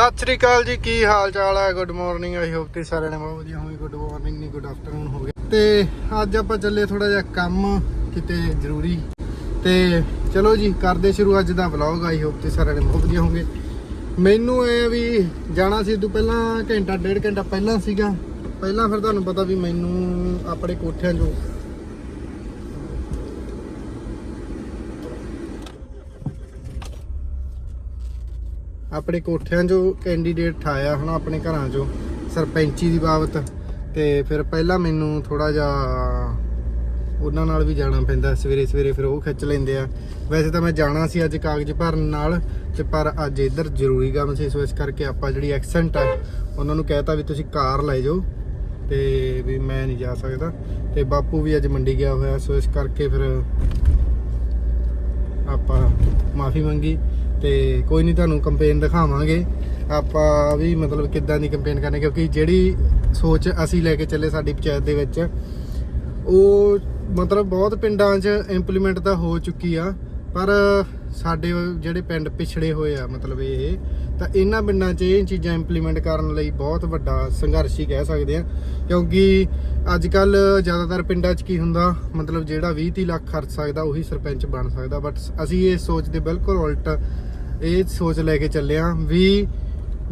ਸਤਿ ਸ੍ਰੀ ਅਕਾਲ ਜੀ, ਕੀ ਹਾਲ ਚਾਲ ਹੈ? ਗੁੱਡ ਮਾਰਨਿੰਗ ਆਈ ਹੋਪ ਤੇ ਸਾਰਿਆਂ ਨੇ ਬਹੁਤ ਵਧੀਆ ਹੋਵੇ ਗੁੱਡ ਮਾਰਨਿੰਗ ਨਹੀਂ ਗੁੱਡ ਆਫਟਰਨੂਨ ਹੋ ਗਿਆ। ਤੇ ਅੱਜ ਆਪਾਂ ਚੱਲੇ ਥੋੜਾ ਜਿਹਾ ਕੰਮ ਕਿਤੇ ਜ਼ਰੂਰੀ। ਤੇ ਚਲੋ ਜੀ, ਕਰਦੇ ਸ਼ੁਰੂ ਅੱਜ ਦਾ ਵਲੌਗ ਆਈ ਹੋਪ ਤੇ ਸਾਰਿਆਂ ਨੇ ਬਹੁਤ ਵਧੀਆ ਹੋਗੇ ਮੈਨੂੰ ਇਹ ਵੀ ਜਾਣਾ ਸੀ ਤੋਂ ਪਹਿਲਾਂ ਘੰਟਾ, ਡੇਢ ਘੰਟਾ ਪਹਿਲਾਂ ਸੀਗਾ। ਪਹਿਲਾਂ ਫਿਰ ਤੁਹਾਨੂੰ ਪਤਾ ਵੀ ਮੈਨੂੰ ਆਪਣੇ ਕੋਠਿਆਂ 'ਚੋਂ ਆਪਣੇ ਕੋਠਿਆਂ 'ਚੋਂ ਕੈਂਡੀਡੇਟ ਠਾਇਆ ਹੁਣ ਆਪਣੇ ਘਰਾਂ 'ਚੋਂ, ਸਰਪੰਚੀ ਦੀ ਬਾਬਤ। ਤੇ ਫਿਰ ਪਹਿਲਾਂ ਮੈਨੂੰ ਥੋੜਾ ਜਿਹਾ ਉਹਨਾਂ ਨਾਲ ਵੀ ਜਾਣਾ ਪੈਂਦਾ, ਸਵੇਰੇ ਸਵੇਰੇ ਫਿਰ ਉਹ ਖਿੱਚ ਲੈਂਦੇ ਆ। ਵੈਸੇ ਤਾਂ ਮੈਂ ਜਾਣਾ ਸੀ ਅੱਜ ਕਾਗਜ਼ ਭਰਨ ਨਾਲ, ਤੇ ਪਰ ਅੱਜ ਇੱਧਰ ਜ਼ਰੂਰੀ ਕੰਮ ਸੀ, ਸੋ ਇਸ ਕਰਕੇ ਆਪਾਂ ਜਿਹੜੀ ਐਕਸੈਂਟ ਆ, ਉਹਨਾਂ ਨੂੰ ਕਹਿਤਾ ਵੀ ਤੁਸੀਂ ਕਾਰ ਲੈ ਜਾਓ, ਤੇ ਵੀ ਮੈਂ ਨਹੀਂ ਜਾ ਸਕਦਾ। ਤੇ ਬਾਪੂ ਵੀ ਅੱਜ ਮੰਡੀ ਗਿਆ ਹੋਇਆ, ਸੋ ਇਸ ਕਰਕੇ ਫਿਰ ਆਪਾਂ ਮਾਫੀ ਮੰਗੀ। ਤੇ ਕੋਈ ਨਹੀਂ ਤੁਹਾਨੂੰ ਕੰਪੇਨ ਦਿਖਾਵਾਂਗੇ। ਆਪਾਂ ਵੀ ਮਤਲਬ ਕਿੱਦਾਂ ਦੀ ਕੰਪੇਨ ਕਰਨੀ, ਕਿਉਂਕਿ ਜਿਹੜੀ ਸੋਚ ਅਸੀਂ ਲੈ ਕੇ ਚੱਲੇ ਸਾਡੀ ਪੰਚਾਇਤ ਦੇ ਵਿੱਚ, ਉਹ ਮਤਲਬ ਬਹੁਤ ਪਿੰਡਾਂ 'ਚ ਇੰਪਲੀਮੈਂਟ ਤਾਂ ਹੋ ਚੁੱਕੀ ਆ, ਪਰ ਸਾਡੇ ਜਿਹੜੇ ਪਿੰਡ ਪਿਛੜੇ ਹੋਏ ਆ ਮਤਲਬ ਇਹ, ਤਾਂ ਇਹਨਾਂ ਪਿੰਡਾਂ 'ਚ ਇਹ ਚੀਜ਼ਾਂ ਇੰਪਲੀਮੈਂਟ ਕਰਨ ਲਈ ਬਹੁਤ ਵੱਡਾ ਸੰਘਰਸ਼ ਹੀ ਕਹਿ ਸਕਦੇ ਆ। ਕਿਉਂਕਿ ਅੱਜ ਕੱਲ ਜ਼ਿਆਦਾਤਰ ਪਿੰਡਾਂ 'ਚ ਕੀ ਹੁੰਦਾ, ਮਤਲਬ ਜਿਹੜਾ 20 30 ਲੱਖ ਖਰਚ ਸਕਦਾ, ਉਹੀ ਸਰਪੰਚ ਬਣ ਸਕਦਾ, ਬਟ ਅਸੀਂ ਇਹ ਸੋਚ ਦੇ ਬਿਲਕੁਲ ਉਲਟ ਇਹ ਸੋਚ ਲੈ ਕੇ ਚੱਲੇ ਆ ਵੀ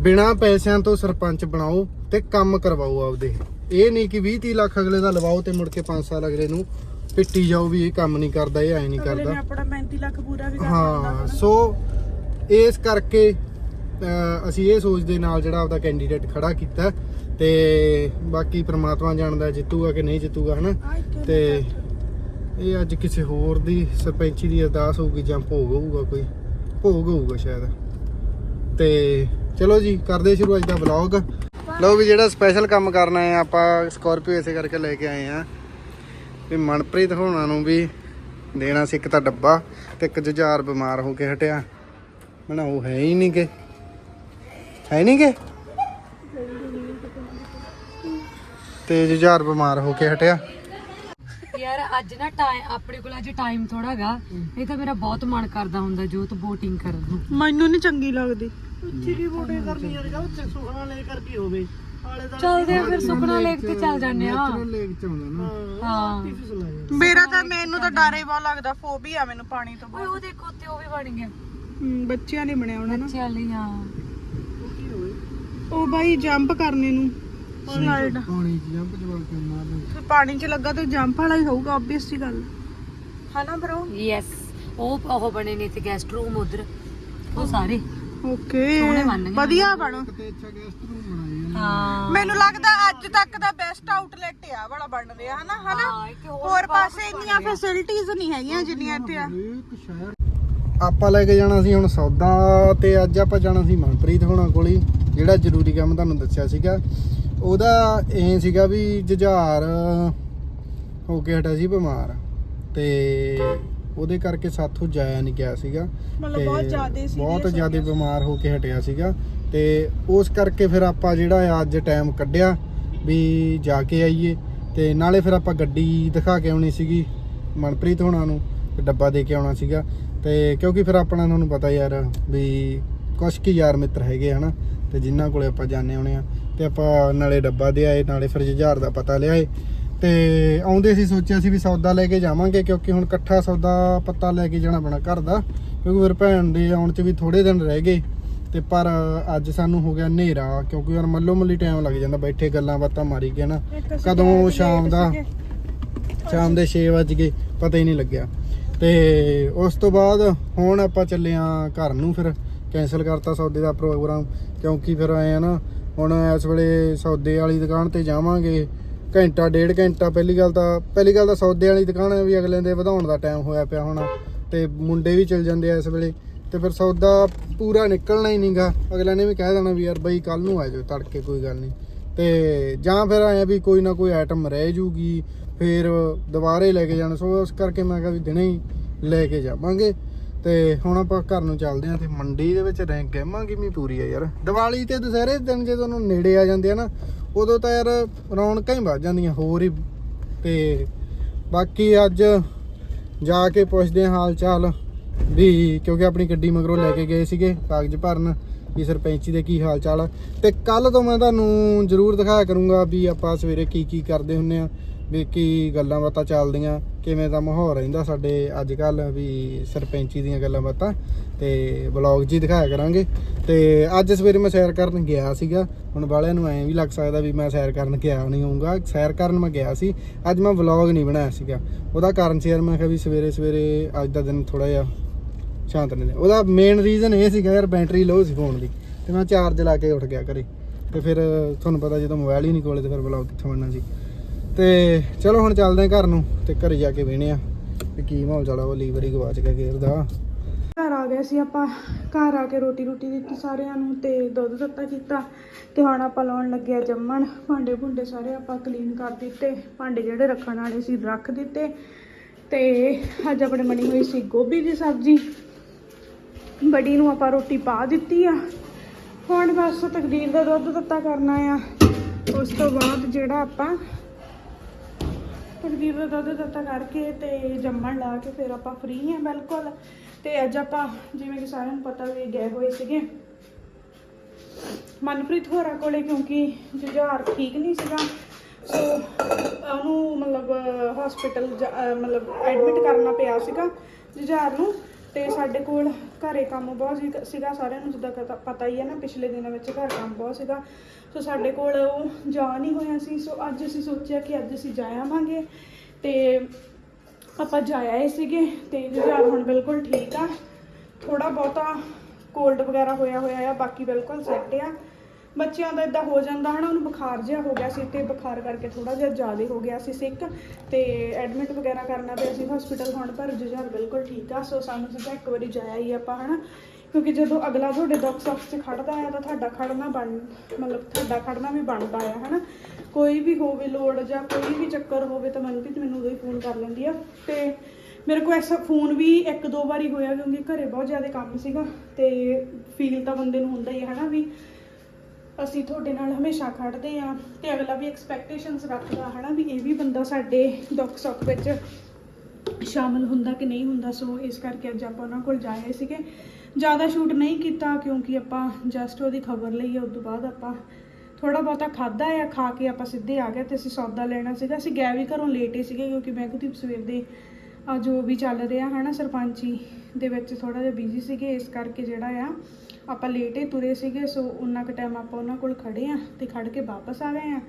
ਬਿਨਾ ਪੈਸਿਆਂ ਤੋਂ ਸਰਪੰਚ ਬਣਾਓ ਤੇ ਕੰਮ ਕਰਵਾਓ ਆਪਦੇ। ਇਹ ਨਹੀਂ ਕਿ 20 30 ਲੱਖ ਅਗਲੇ ਦਾ ਲਵਾਓ ਤੇ ਮੁੜ ਕੇ 5 ਸਾਲ ਅਗਲੇ ਨੂੰ ਪਿੱਟੀ ਜਾਓ ਵੀ ਇਹ ਕੰਮ ਨਹੀਂ ਕਰਦਾ ਇਹ ਐ ਨਹੀਂ ਕਰਦਾ ਨੇ ਆਪਣਾ 35 ਲੱਖ ਪੂਰਾ ਵੀ ਕਰ ਲੈਂਦਾ ਹਾਂ ਸੋ ਇਸ ਕਰਕੇ ਅਸੀਂ ਇਹ ਸੋਚ ਦੇ ਨਾਲ ਜਿਹੜਾ ਆਪਦਾ ਕੈਂਡੀਡੇਟ ਖੜਾ ਕੀਤਾ ਤੇ ਬਾਕੀ ਪ੍ਰਮਾਤਮਾ ਜਾਣਦਾ ਜਿੱਤੂਗਾ ਕਿ ਨਹੀਂ ਜਿੱਤੂਗਾ ਹਨਾ। ਤੇ ਇਹ ਅੱਜ ਕਿਸੇ ਹੋਰ ਦੀ ਸਰਪੰਚੀ ਦੀ ਅਰਦਾਸ ਹੋਊਗੀ ਜਾਂ ਭੋਗ ਹੋਊਗਾ ਕੋਈ। ਭੋਗ ਹੋਊਗਾ ਸ਼ਾਇਦ। ਤੇ ਚਲੋ ਜੀ, ਕਰਦੇ ਸ਼ੁਰੂ ਅੱਜ ਦਾ ਵਲੌਗ ਲਓ ਵੀ ਜਿਹੜਾ ਸਪੈਸ਼ਲ ਕੰਮ ਕਰਨਾ ਹੈ, ਆਪਾਂ ਸਕਾਰਪੀਓ ਇਸੇ ਕਰਕੇ ਲੈ ਕੇ ਆਏ ਆ ਵੀ ਮਨਪ੍ਰੀਤ ਹੋਣਾ ਨੂੰ ਵੀ ਦੇਣਾ ਸੀ ਇੱਕ ਤਾਂ ਡੱਬਾ ਤੇ ਇੱਕ ਜੁਝਾਰ ਬਿਮਾਰ ਹੋ ਕੇ ਹਟਿਆ। ਮਣਾ ਉਹ ਹੈ ਹੀ ਨਹੀਂ ਕਿ ਹੈ ਨਹੀਂ ਕਿ ਤੇ ਜੁਝਾਰ ਬਿਮਾਰ ਹੋ ਕੇ ਹਟਿਆ। ਅੱਜ ਨਾ ਟਾਈਮ ਆਪਣੇ ਕੋਲ ਅੱਜ ਟਾਈਮ ਥੋੜਾ ਹੈਗਾ। ਇਹ ਤਾਂ ਮੇਰਾ ਬਹੁਤ ਮਨ ਕਰਦਾ ਹੁੰਦਾ ਜੋਤ ਬੋਟਿੰਗ ਕਰਨ ਨੂੰ। ਮੈਨੂੰ ਨਹੀਂ ਚੰਗੀ ਲੱਗਦੀ। ਉੱਥੇ ਕੀ ਵੋਟੇ ਕਰਨੀ ਯਾਰ ਗਾ ਉੱਥੇ ਸੁਖਣਾ ਲੈ ਕਰਕੇ ਹੋਵੇ। ਚੱਲਦੇ ਆ ਫਿਰ ਸੁਖਨਾ ਲੇਕ ਤੇ ਚੱਲ ਜਾਂਦੇ ਆ। ਲੇਕ ਚ ਆਉਂਦਾ ਨਾ। ਹਾਂ ਮੇਰਾ ਤਾਂ ਮੈਨੂੰ ਤਾਂ ਡਰ ਹੀ ਬਹੁਤ ਲੱਗਦਾ ਫੋਬੀਆ ਮੈਨੂੰ ਪਾਣੀ ਤੋਂ ਓਏ ਉਹ ਦੇਖੋ ਤੇ ਉਹ ਵੀ ਬਣ ਗਿਆ। ਬੱਚਿਆਂ ਲਈ ਬਣਿਆ ਹੋਣਾ ਨਾ। ਬੱਚਿਆਂ ਲਈ ਹਾਂ। ਉਹ ਬਾਈ ਜੰਪ ਕਰਨੇ ਨੂੰ। ਸਲਾਈਡ ਪਾਣੀ ਚ ਜੰਪ ਜਵਾਲ ਕੇ ਮਾਰਦੇ ਪਾਣੀ 'ਚ ਲੱਗਾ ਤਾਂ ਜੰਪ ਵਾਲਾ ਹੀ ਹੋਊਗਾ ਆਬਵੀਅਸ ਜੀ ਗੱਲ। ਹਨਾ ਬ్రో ਯੈਸ ਉਹ ਉਹ ਬਣੇ ਨੇ ਤੇ ਗੈਸਟ ਰੂਮ ਉਧਰ। ਉਹ ਸਾਰੇ। ਓਕੇ ਸੋਹਣੇ ਬਣ ਗਏ। ਵਧੀਆ ਬਣ। ਕਿਤੇ ਅੱਛਾ ਗੈਸਟ ਰੂਮ ਬਣਾਏ ਆ। ਹਾਂ। ਮੈਨੂੰ ਲੱਗਦਾ ਅੱਜ ਤੱਕ ਦਾ ਬੈਸਟ ਆਊਟਲੈਟ ਆ ਵਾਲਾ ਬਣ ਰਿਹਾ ਹਨਾ? ਹਨਾ? ਹਾਂ, ਇੱਕ ਹੋਰ ਹੋਰ ਪਾਸੇ ਇੰਨੀਆਂ ਫੈਸਿਲਿਟੀਆਂ ਨਹੀਂ ਹੈਗੀਆਂ ਜਿੰਨੀਆਂ ਇੱਥੇ ਆ। ਇੱਕ ਸ਼ਹਿਰ ਆਪਾਂ ਲੈ ਕੇ ਜਾਣਾ ਸੀ ਹੁਣ ਸੌਦਾ ਤੇ ਅੱਜ ਆਪਾਂ ਜਾਣਾ ਸੀ ਮਨਪ੍ਰੀਤ ਹੋਣਾ ਕੋਲ ਹੀ ਜਿਹੜਾ ਜ਼ਰੂਰੀ ਕੰਮ ਤੁਹਾਨੂੰ ਦੱਸਿਆ ਸੀਗਾ। ਉਹਦਾ ਇਹ ਸੀਗਾ ਵੀ ਜੁਝਾਰ ਹੋ ਕੇ ਹਟਿਆ ਸੀ ਬਿਮਾਰ ਤੇ ਉਹਦੇ ਕਰਕੇ ਸਾਥੋਂ ਜਾਇਆ ਨਹੀਂ ਗਿਆ ਸੀਗਾ ਮਤਲਬ ਬਹੁਤ ਜ਼ਿਆਦੇ serious ਬਹੁਤ ਜ਼ਿਆਦੇ ਸੀ। ਬਿਮਾਰ ਹੋ ਕੇ ਹਟਿਆ ਸੀਗਾ ਤੇ ਉਸ ਕਰਕੇ ਫਿਰ ਆਪਾਂ ਜਿਹੜਾ ਅੱਜ ਟਾਈਮ ਕੱਢਿਆ ਵੀ ਜਾ ਕੇ ਆਈਏ ਤੇ ਨਾਲੇ ਫਿਰ ਆਪਾਂ ਗੱਡੀ ਦਿਖਾ ਕੇ ਆਉਣੀ ਸੀਗੀ ਮਨਪ੍ਰੀਤ ਹੋਣਾ ਨੂੰ ਤੇ ਡੱਬਾ ਦੇ ਕੇ ਆਉਣਾ ਸੀਗਾ ਤੇ ਕਿਉਂਕਿ ਫਿਰ ਆਪਣਾ ਤੁਹਾਨੂੰ ਪਤਾ ਯਾਰ ਵੀ ਕੁਛ ਕੀ ਯਾਰ ਮਿੱਤਰ ਹੈਗੇ ਹਨਾ ਤੇ ਜਿਨ੍ਹਾਂ ਕੋਲੇ ਆਪਾਂ ਜਾਣੇ ਆਉਣੇ ਆ ਤੇ ਆਪਾਂ ਨਾਲੇ ਡੱਬਾ ਦੇ ਆਏ ਨਾਲੇ ਫਿਰ ਜੁਝਾਰ ਦਾ ਪਤਾ ਲਿਆਏ ਤੇ ਆਉਂਦੇ ਸੀ ਸੋਚਿਆ ਸੀ ਵੀ ਸੌਦਾ ਲੈ ਕੇ ਜਾਵਾਂਗੇ ਕਿਉਂਕਿ ਹੁਣ ਇਕੱਠਾ ਸੌਦਾ ਪੱਤਾ ਲੈ ਕੇ ਜਾਣਾ ਪੈਣਾ ਘਰ ਦਾ। ਕਿਉਂਕਿ ਫਿਰ ਭੈਣ ਦੇ ਆਉਣ 'ਚ ਵੀ ਥੋੜੇ ਦਿਨ ਰਹਿ ਗਏ। ਤੇ ਪਰ ਅੱਜ ਸਾਨੂੰ ਹੋ ਗਿਆ ਹਨੇਰਾ ਕਿਉਂਕਿ ਯਾਰ ਮੱਲੋ ਮੱਲੀ ਟਾਈਮ ਲੱਗ ਜਾਂਦਾ ਬੈਠੇ ਗੱਲਾਂ ਬਾਤਾਂ ਮਾਰੀ ਕੇ ਨਾ। ਕਦੋਂ ਸ਼ਾਮ ਦਾ। ਸ਼ਾਮ ਦੇ 6 ਵਜ ਗਏ ਪਤਾ ਹੀ ਨਹੀਂ ਲੱਗਿਆ। ਤੇ ਉਸ ਤੋਂ ਬਾਅਦ ਹੁਣ ਆਪਾਂ ਚੱਲੇ ਆਂ ਘਰ ਨੂੰ ਫਿਰ। ਕੈਨਸਲ ਕਰਤਾ ਸੌਦੇ ਦਾ ਪ੍ਰੋਗਰਾਮ ਕਿਉਂਕਿ ਫਿਰ ਆਏ ਆ ਨਾ ਹੁਣ ਇਸ ਵੇਲੇ ਸੌਦੇ ਵਾਲੀ ਦੁਕਾਨ ਤੇ ਜਾਵਾਂਗੇ। ਘੰਟਾ, ਡੇਢ ਘੰਟਾ, ਪਹਿਲੀ ਗੱਲ ਤਾਂ, ਪਹਿਲੀ ਗੱਲ ਤਾਂ ਸੌਦੇ ਵਾਲੀ ਦੁਕਾਨ ਹੈ ਵੀ ਅਗਲੇ ਦੇ ਵਧਾਉਣ ਦਾ ਟਾਈਮ ਹੋਇਆ ਪਿਆ ਹੁਣ ਤੇ ਮੁੰਡੇ ਵੀ ਚਲ ਜਾਂਦੇ ਆ ਇਸ ਵੇਲੇ ਤੇ ਫਿਰ ਸੌਦਾ ਪੂਰਾ ਨਿਕਲਣਾ ਹੀ ਨਹੀਂਗਾ। ਅਗਲੇ ਨੇ ਵੀ ਕਹਿ ਦੇਣਾ ਵੀ ਯਾਰ ਬਈ ਕੱਲ ਨੂੰ ਆ ਜਾਓ ਤੜਕੇ ਕੋਈ ਗੱਲ ਨਹੀਂ। ਤੇ ਜਾਂ ਫਿਰ ਆਇਆ ਵੀ ਕੋਈ ਨਾ ਕੋਈ ਆਈਟਮ ਰਹਿ ਜੂਗੀ, ਫਿਰ ਦੁਬਾਰੇ ਲੈ ਕੇ ਜਾਣਾ। ਸੋ ਉਸ ਕਰਕੇ ਮੈਂ ਕਿਹਾ ਵੀ ਦਿਨੇ ਹੀ ਲੈ ਕੇ ਜਾਵਾਂਗੇ। ਤੇ ਹੁਣ ਆਪਾਂ ਘਰ ਨੂੰ ਚੱਲਦੇ ਆਂ ਤੇ ਮੰਡੀ ਦੇ ਵਿੱਚ ਰੈਂਕ ਗਹਿਮਾਂ ਕਿਵੇਂ ਪੂਰੀ ਆ ਯਾਰ। ਦੀਵਾਲੀ ਤੇ ਦੁਸਹਿਰੇ ਦਿਨ ਜਦੋਂ ਨੂੰ ਨੇੜੇ ਆ ਜਾਂਦੇ ਆ ਨਾ, ਉਦੋਂ ਤਾਂ ਯਾਰ ਰੌਣਕਾਂ ਹੀ ਵੱਧ ਜਾਂਦੀਆਂ ਹੋਰ ਹੀ। ਤੇ ਬਾਕੀ ਅੱਜ ਜਾ ਕੇ ਪੁੱਛਦੇ ਹਾਂ ਹਾਲ ਚਾਲ ਵੀ ਕਿਉਂਕਿ ਆਪਣੀ ਗੱਡੀ ਮਗਰੋਂ ਲੈ ਕੇ ਗਏ ਸੀਗੇ ਕਾਗਜ਼ ਭਰਨ ਵੀ ਸਰਪੰਚੀ ਦੇ ਕੀ ਹਾਲ ਚਾਲ ਆ। ਤੇ ਕੱਲ ਤੋਂ ਮੈਂ ਤੁਹਾਨੂੰ ਜ਼ਰੂਰ ਦਿਖਾਇਆ ਕਰੂੰਗਾ ਵੀ ਆਪਾਂ ਸਵੇਰੇ ਕੀ ਕੀ ਕਰਦੇ ਹੁੰਨੇ ਆ, ਵੀ ਕੀ ਗੱਲਾਂ ਬਾਤਾਂ ਚੱਲਦੀਆਂ। ਕਿਵੇਂ ਦਾ ਮਾਹੌਲ ਰਹਿੰਦਾ ਸਾਡੇ ਅੱਜ ਕੱਲ ਵੀ ਸਰਪੰਚੀ ਦੀਆਂ ਗੱਲਾਂ ਬਾਤਾਂ ਤੇ ਵਲੌਗ ਜੀ ਦਿਖਾਇਆ ਕਰਾਂਗੇ। ਤੇ ਅੱਜ ਸਵੇਰੇ ਮੈਂ ਸੈਰ ਕਰਨ ਗਿਆ ਸੀਗਾ। ਹੁਣ ਵਾਲਿਆਂ ਨੂੰ ਐਂ ਵੀ ਲੱਗ ਸਕਦਾ ਵੀ ਮੈਂ ਸੈਰ ਕਰਨ ਗਿਆ ਨਹੀਂ ਹੋਊਗਾ। ਸੈਰ ਕਰਨ ਮੈਂ ਗਿਆ ਸੀ। ਅੱਜ ਮੈਂ ਵਲੌਗ ਨਹੀਂ ਬਣਾਇਆ ਸੀਗਾ। ਉਹਦਾ ਕਾਰਨ ਸੀ ਯਾਰ ਮੈਂ ਕਿਹਾ ਵੀ ਸਵੇਰੇ ਸਵੇਰੇ ਅੱਜ ਦਾ ਦਿਨ ਥੋੜਾ ਜਿਹਾ ਸ਼ਾਂਤ ਨਹੀਂ ਉਹਦਾ ਮੇਨ ਰੀਜ਼ਨ ਇਹ ਸੀਗਾ ਯਾਰ ਬੈਟਰੀ ਲੋ ਸੀ ਫੋਨ ਦੀ। ਤੇ ਮੈਂ ਚਾਰਜ ਲਾ ਕੇ ਉੱਠ ਗਿਆ ਘਰੇ। ਤੇ ਫਿਰ ਤੁਹਾਨੂੰ ਪਤਾ ਜਦੋਂ ਮੋਬਾਈਲ ਹੀ ਨਹੀਂ ਕੋਲੇ ਤੇ ਫਿਰ ਵਲੌਗ ਕਿੱਥੋਂ ਬਣਨਾ ਸੀ। ਤੇ ਚਲੋ ਹੁਣ ਚੱਲਦੇ ਹਾਂ ਘਰ ਨੂੰ ਤੇ ਘਰੇ ਜਾ ਕੇ ਵੇਹਣੇ ਆ ਵੀ ਕੀ ਮਾਹੌਲ ਚੱਲਾ ਉਹ ਲੀਵਰ ਗਵਾਚ ਗਿਆ ਗੇਰ ਦਾ। ਘਰ ਆ ਗਏ ਸੀ ਆਪਾਂ, ਘਰ ਆ ਕੇ ਰੋਟੀ ਰੋਟੀ ਦਿੱਤੀ ਸਾਰਿਆਂ ਨੂੰ ਤੇ ਦੁੱਧ ਦਿੱਤਾ ਕੀਤਾ ਤੇ ਹੁਣ ਆਪਾਂ ਲਾਉਣ ਲੱਗੇ ਜੰਮਣ। ਭਾਂਡੇ ਭੁੰਡੇ ਸਾਰੇ ਆਪਾਂ ਕਲੀਨ ਕਰ ਦਿੱਤੇ, ਭਾਂਡੇ ਜਿਹੜੇ ਰੱਖਣ ਵਾਲੇ ਸੀ ਰੱਖ ਦਿੱਤੇ ਤੇ ਅੱਜ ਆਪਣੇ ਬਣੀ ਹੋਈ ਸੀ ਗੋਭੀ ਦੀ ਸਬਜ਼ੀ। ਬੜੀ ਨੂੰ ਆਪਾਂ ਰੋਟੀ ਪਾ ਦਿੱਤੀ ਆ। ਹੁਣ ਬਸ ਤਕਦੀਰ ਦਾ ਦੁੱਧ ਦਿੱਤਾ ਕਰਨਾ ਆ। ਉਸ ਤੋਂ ਬਾਅਦ ਜਿਹੜਾ ਆਪਾਂ ਤਕਦੀਰ ਦਾ ਦੁੱਧ ਦਿੱਤਾ ਕਰਕੇ ਤੇ ਜੰਮਣ ਲਾ ਕੇ ਫਿਰ ਆਪਾਂ ਫ੍ਰੀ ਹਾਂ ਬਿਲਕੁਲ। ਤੇ ਅੱਜ ਆਪਾਂ ਜਿਵੇਂ ਕਿ ਸਾਰਿਆਂ ਨੂੰ ਪਤਾ ਵੀ ਗਏ ਹੋਏ ਸੀਗੇ। ਮਨਪ੍ਰੀਤ ਹੋਰਾਂ ਕੋਲੇ ਕਿਉਂਕਿ ਜੁਝਾਰ ਠੀਕ ਨਹੀਂ ਸੀਗਾ। ਸੋ ਉਹਨੂੰ ਮਤਲਬ ਹਸਪੀਟਲ ਮਤਲਬ ਐਡਮਿਟ ਕਰਨਾ ਪਿਆ ਸੀਗਾ ਜੁਝਾਰ ਨੂੰ। ਤੇ ਸਾਡੇ ਕੋਲ ਘਰੇ ਕੰਮ ਬਹੁਤ ਸੀ- ਸੀਗਾ, ਸਾਰਿਆਂ ਨੂੰ ਜਿੱਦਾਂ ਪਤਾ- ਪਤਾ ਹੀ ਹੈ ਨਾ, ਪਿਛਲੇ ਦਿਨਾਂ ਵਿੱਚ ਘਰ ਕੰਮ ਬਹੁਤ ਸੀਗਾ। ਸੋ ਸਾਡੇ ਕੋਲ ਉਹ ਜਾ ਨਹੀਂ ਹੋਇਆ ਸੀ। ਸੋ ਅੱਜ ਅਸੀਂ ਸੋਚਿਆ ਕਿ ਅੱਜ ਅਸੀਂ ਜਾ ਆਵਾਂਗੇ ਤੇ ਆਪਾਂ ਜਾ ਆਏ ਸੀਗੇ ਤੇ ਜੁਝਾਰ ਹੁਣ ਬਿਲਕੁਲ ਠੀਕ ਆ। ਥੋੜਾ ਬਹੁਤਾ ਕੋਲਡ ਵਗੈਰਾ ਹੋਇਆ ਹੋਇਆ ਆ, ਬਾਕੀ ਬਿਲਕੁਲ ਸੈੱਟ ਆ। ਬੱਚਿਆਂ ਦਾ ਇਦਾਂ ਹੋ ਜਾਂਦਾ ਹਨਾ, ਉਹਨੂੰ ਬੁਖਾਰ ਜਿਹਾ ਹੋ ਗਿਆ ਸੀ ਤੇ ਬੁਖਾਰ ਕਰਕੇ ਥੋੜਾ ਜਿਹਾ ਜ਼ਿਆਦਾ ਹੋ ਗਿਆ ਸੀ ਸਿੱਕ, ਤੇ ਐਡਮਿਟ ਵਗੈਰਾ ਕਰਨਾ ਪਿਆ ਸੀ ਹਸਪੀਟਲ ਹੁਣ ਪਰ ਜੁਝਾਰ ਬਿਲਕੁਲ ਠੀਕ ਆ, ਸੋ ਸਾਨੂੰ ਸਿੱਧਾ ਇੱਕ ਵਾਰੀ ਜਾਇਆ ਹੀ ਆਪਾਂ ਹਨਾ, ਕਿਉਂਕਿ ਜਦੋਂ ਅਗਲਾ ਤੁਹਾਡੇ ਦੁੱਖ ਸੁੱਖ 'ਚ ਖੜਦਾ ਆ, ਤਾਂ ਤੁਹਾਡਾ ਖੜਨਾ ਬਣ, ਮਤਲਬ ਤੁਹਾਡਾ ਖੜਨਾ ਵੀ ਬਣਦਾ ਆ ਹਨਾ। ਕੋਈ ਵੀ ਹੋਵੇ ਲੋੜ ਜਾਂ ਕੋਈ ਵੀ ਚੱਕਰ ਹੋਵੇ ਤਾਂ ਮਨਪ੍ਰੀਤ ਮੈਨੂੰ ਉਦੋਂ ਹੀ ਫੋਨ ਕਰ ਲੈਂਦੀ ਆ, ਤੇ ਮੇਰੇ ਕੋਲ ਐਸਾ ਫੋਨ ਵੀ ਇੱਕ ਦੋ ਵਾਰੀ ਹੋਇਆ ਕਿਉਂਕਿ ਘਰੇ ਬਹੁਤ ਜ਼ਿਆਦਾ ਕੰਮ ਸੀਗਾ, ਤੇ ਫੀਲ ਤਾਂ ਬੰਦੇ ਨੂੰ ਹੁੰਦਾ ਹੀ ਹੈ ਹਨਾ ਵੀ ਅਸੀਂ ਤੁਹਾਡੇ ਨਾਲ ਹਮੇਸ਼ਾ ਖੜਦੇ ਆ ਤੇ ਅਗਲਾ ਵੀ ਐਕਸਪੈਕਟੇਸ਼ਨਸ ਰੱਖਦਾ, ਹਨਾ, ਵੀ ਇਹ ਵੀ ਬੰਦਾ ਸਾਡੇ ਦੁੱਖ ਸੁੱਖ ਵਿੱਚ ਸ਼ਾਮਲ ਹੁੰਦਾ ਕਿ ਨਹੀਂ ਹੁੰਦਾ। ਸੋ ਇਸ ਕਰਕੇ ਅੱਜ ਆਪਾਂ ਉਹਨਾਂ ਕੋਲ ਜਾਏ ਸੀਗੇ। ਜ਼ਿਆਦਾ ਸ਼ੂਟ ਨਹੀਂ ਕੀਤਾ ਕਿਉਂਕਿ ਆਪਾਂ ਜਸਟ ਉਹਦੀ ਖਬਰ ਲਈ ਹੈ ਉਸ ਤੋਂ ਬਾਅਦ ਆਪਾਂ ਥੋੜਾ ਬਹੁਤਾ ਖਾਦਾ ਆ, ਖਾ ਕੇ ਆਪਾਂ ਸਿੱਧੇ ਆ ਗਏ ਤੇ ਅਸੀਂ ਸੌਦਾ ਲੈਣਾ ਸੀਗਾ। ਅਸੀਂ ਗਏ ਵੀ ਘਰੋਂ ਲੇਟ ਹੀ ਸੀਗੇ ਕਿਉਂਕਿ ਮਹਿਕਦੀਪ ਸਵੇਰ ਦੇ ਆ ਜੋ ਵੀ ਚੱਲ ਰਿਹਾ, ਹਨਾ, ਸਰਪੰਚੀ ਦੇ ਵਿੱਚ ਥੋੜਾ ਜਿਹਾ ਬਿਜ਼ੀ ਸੀਗੇ। ਇਸ ਕਰਕੇ ਜਿਹੜਾ ਆ ਆਪਾਂ ਲੇਟ ਹੀ ਤੁਰੇ ਸੀਗੇ ਸੋ ਉਨਾ ਕੁ ਟਾਈਮ ਆਪਾਂ ਉਹਨਾਂ ਕੋਲ ਖੜੇ ਆ ਤੇ ਖੜ ਕੇ ਵਾਪਸ ਆ ਗਏ ਆ।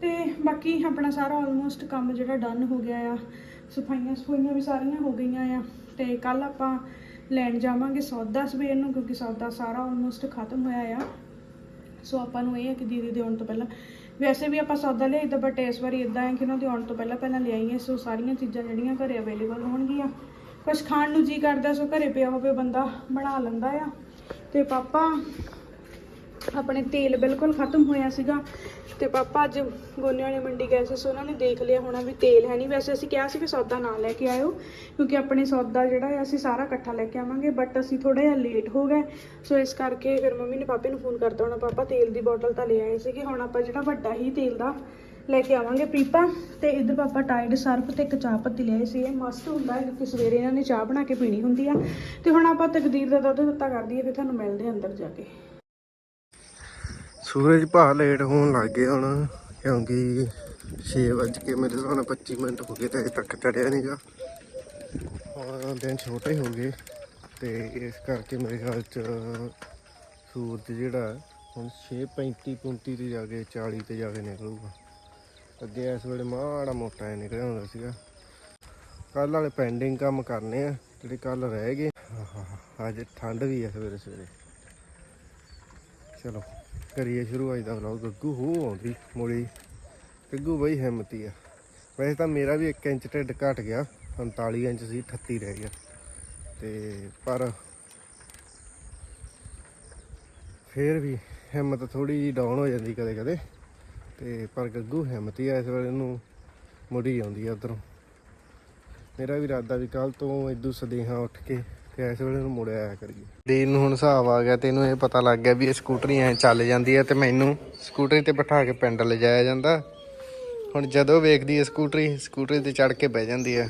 ਤੇ ਬਾਕੀ ਆਪਣਾ ਸਾਰਾ ਆਲਮੋਸਟ ਕੰਮ ਜਿਹੜਾ ਡਨ ਹੋ ਗਿਆ ਆ, ਸਫਾਈਆਂ ਸਫਾਈਆਂ ਵੀ ਸਾਰੀਆਂ ਹੋ ਗਈਆਂ ਆ। ਤੇ ਕੱਲ ਆਪਾਂ ਲੈਣ ਜਾਵਾਂਗੇ ਸੌਦਾ ਸਵੇਰ ਨੂੰ, ਕਿਉਂਕਿ ਸੌਦਾ ਸਾਰਾ ਆਲਮੋਸਟ ਖਤਮ ਹੋਇਆ ਆ। ਸੋ ਆਪਾਂ ਨੂੰ ਇਹ ਹੈ ਕਿ ਦੀਦੀ ਦੇ ਆਉਣ ਤੋਂ ਪਹਿਲਾਂ, ਵੈਸੇ ਵੀ ਆਪਾਂ ਸੌਦਾ ਲਿਆਈ ਬਟ ਇਸ ਵਾਰੀ ਇਦਾਂ ਹੈ ਕਿ ਉਹਨਾਂ ਦੇ ਆਉਣ ਤੋਂ ਪਹਿਲਾਂ ਪਹਿਲਾਂ ਲਿਆਈਏ ਸੋ ਸਾਰੀਆਂ ਚੀਜ਼ਾਂ ਜਿਹੜੀਆਂ ਘਰੇ ਅਵੇਲੇਬਲ ਹੋਣਗੀਆਂ। ਕੁਝ ਖਾਣ ਨੂੰ ਜੀ ਕਰਦਾ ਸੋ ਘਰੇ ਪਿਆ ਹੋਵੇ ਬੰਦਾ ਬਣਾ ਲੈਂਦਾ ਆ। ਤੇ ਪਾਪਾ ਆਪਣੇ ਤੇਲ ਬਿਲਕੁਲ ਖਤਮ ਹੋਇਆ ਸੀਗਾ ਤੇ ਪਾਪਾ ਅੱਜ ਗੋਨੇ ਵਾਲੀ ਮੰਡੀ ਗਏ ਸੀ, ਸੋ ਉਹਨਾਂ ਨੇ ਦੇਖ ਲਿਆ ਹੋਣਾ ਵੀ ਤੇਲ ਹੈ ਨਹੀਂ। ਵੈਸੇ ਅਸੀਂ ਕਿਹਾ ਸੀ ਕਿ ਸੌਦਾ ਨਾ ਲੈ ਕੇ ਆਇਓ, ਕਿਉਂਕਿ ਆਪਣੇ ਸੌਦਾ ਜਿਹੜਾ ਹੈ ਅਸੀਂ ਸਾਰਾ ਇਕੱਠਾ ਲੈ ਕੇ ਆਵਾਂਗੇ ਬਟ ਅਸੀਂ ਥੋੜਾ ਜਿਹਾ ਲੇਟ ਹੋ ਗਏ, ਸੋ ਇਸ ਕਰਕੇ ਫਿਰ ਮੰਮੀ ਨੇ ਪਾਪੇ ਨੂੰ ਫੋਨ ਕਰਤਾ, ਹੋਣਾ ਪਾਪਾ ਤੇਲ ਦੀ ਬੋਟਲ ਤਾਂ ਲੈ ਆਏ ਸੀਗੇ, ਹੁਣ ਆਪਾਂ ਜਿਹੜਾ ਵੱਡਾ ਹੀ ਤੇਲ ਦਾ ਲੈ ਕੇ ਆਵਾਂਗੇ ਪੀਪਾ ਤੇ ਇੱਧਰ ਪਾਪਾ ਟਾਈਡ ਸਰਫ ਤੇ ਇੱਕ ਚਾਹ ਪੱਤੀ ਲਿਆਏ ਸੀ। ਇਹ ਮਸਤ ਹੁੰਦਾ ਹੈ ਕਿਉਂਕਿ ਸਵੇਰੇ ਇਹਨਾਂ ਨੇ ਚਾਹ ਬਣਾ ਕੇ ਪੀਣੀ ਹੁੰਦੀ ਆ। ਤੇ ਹੁਣ ਆਪਾਂ ਤਕਦੀਰ ਦਾ ਦੁੱਧ ਦਿੱਤਾ ਕਰਦੀ ਹੈ ਫਿਰ ਤੁਹਾਨੂੰ ਮਿਲਦੇ ਅੰਦਰ ਜਾ ਕੇ। ਸੂਰਜ ਭਾ ਲੇਟ ਹੋਣ ਲੱਗ ਗਏ ਹੁਣ ਕਿਉਂਕਿ 6 ਵਜ ਕੇ ਮੇਰੇ ਹਿਸਾਬ ਨਾਲ 25 ਮਿੰਟ ਹੋ ਗਏ ਤੇ ਅਜੇ ਤੱਕ ਚੜਿਆ ਨਹੀਂਗਾ ਹੁਣ ਦਿਨ ਛੋਟੇ ਹੋ ਗਏ ਤੇ ਇਸ ਕਰਕੇ ਮੇਰੇ ਖਿਆਲ ਚ ਸੂਰਜ ਜਿਹੜਾ ਹੈ, ਹੁਣ 6:35 35 ਤੇ ਜਾ ਕੇ 40 ਤੇ ਜਾ ਕੇ ਨਿਕਲੂਗਾ। ਅੱਗੇ ਇਸ ਵੇਲੇ ਮਾੜਾ ਮੋਟਾ ਜਿਹਾ ਨਿਕਲਿਆ ਹੁੰਦਾ ਸੀਗਾ। ਕੱਲ ਵਾਲੇ ਪੈਂਡਿੰਗ ਕੰਮ ਕਰਨੇ ਆ ਜਿਹੜੇ ਕੱਲ ਰਹਿ ਗਏ ਆਹਾ, ਅੱਜ ਠੰਡ ਵੀ ਆ ਸਵੇਰੇ ਸਵੇਰੇ। ਚਲੋ ਕਰੀਏ ਸ਼ੁਰੂ ਅੱਜ ਦਾ ਵਲੌਗ ਗੱਗੂ ਹੋ ਆਉਂਦੀ ਮੋੜੀ ਗੱਗੂ ਬਈ ਹਿੰਮਤੀ ਆ। ਵੈਸੇ ਤਾਂ ਮੇਰਾ ਵੀ 1 ਇੰਚ ਢਿੱਡ ਘਟ ਗਿਆ 45 ਇੰਚ ਸੀ 38 ਰਹਿ ਗਿਆ। ਤੇ ਪਰ ਫੇਰ ਵੀ ਹਿੰਮਤ ਥੋੜੀ ਜੀ ਡਾਊਨ ਹੋ ਜਾਂਦੀ ਕਦੇ ਕਦੇ। ਤੇ ਪਰ ਗੱਗੂ ਹਿੰਮਤੀ ਆ ਇਸ ਵੇਲੇ ਨੂੰ ਮੁੜੀ ਆਉਂਦੀ ਆ ਉਧਰੋਂ। ਮੇਰਾ ਵੀ ਇਰਾਦਾ ਵੀ ਕੱਲ ਤੋਂ ਇਦੋਂ ਸਦੇਹਾ ਉੱਠ ਕੇ ਤੇ ਇਸ ਵੇਲੇ ਨੂੰ ਮੁੜਿਆ ਆਇਆ ਕਰੀਏ। ਦੀਨ ਨੂੰ ਹੁਣ ਹਿਸਾਬ ਆ ਗਿਆ ਤੈਨੂੰ ਇਹ ਪਤਾ ਲੱਗ ਗਿਆ ਵੀ ਇਹ ਸਕੂਟਰੀ ਐ ਚੱਲ ਜਾਂਦੀ ਹੈ ਤੇ ਮੈਨੂੰ ਸਕੂਟਰੀ ਤੇ ਬਿਠਾ ਕੇ ਪਿੰਡ ਲਿਜਾਇਆ ਜਾਂਦਾ। ਹੁਣ ਜਦੋਂ ਵੇਖਦੀ ਹੈ ਸਕੂਟਰੀ ਸਕੂਟਰੀ ਤੇ ਚੜ ਕੇ ਬਹਿ ਜਾਂਦੀ ਹੈ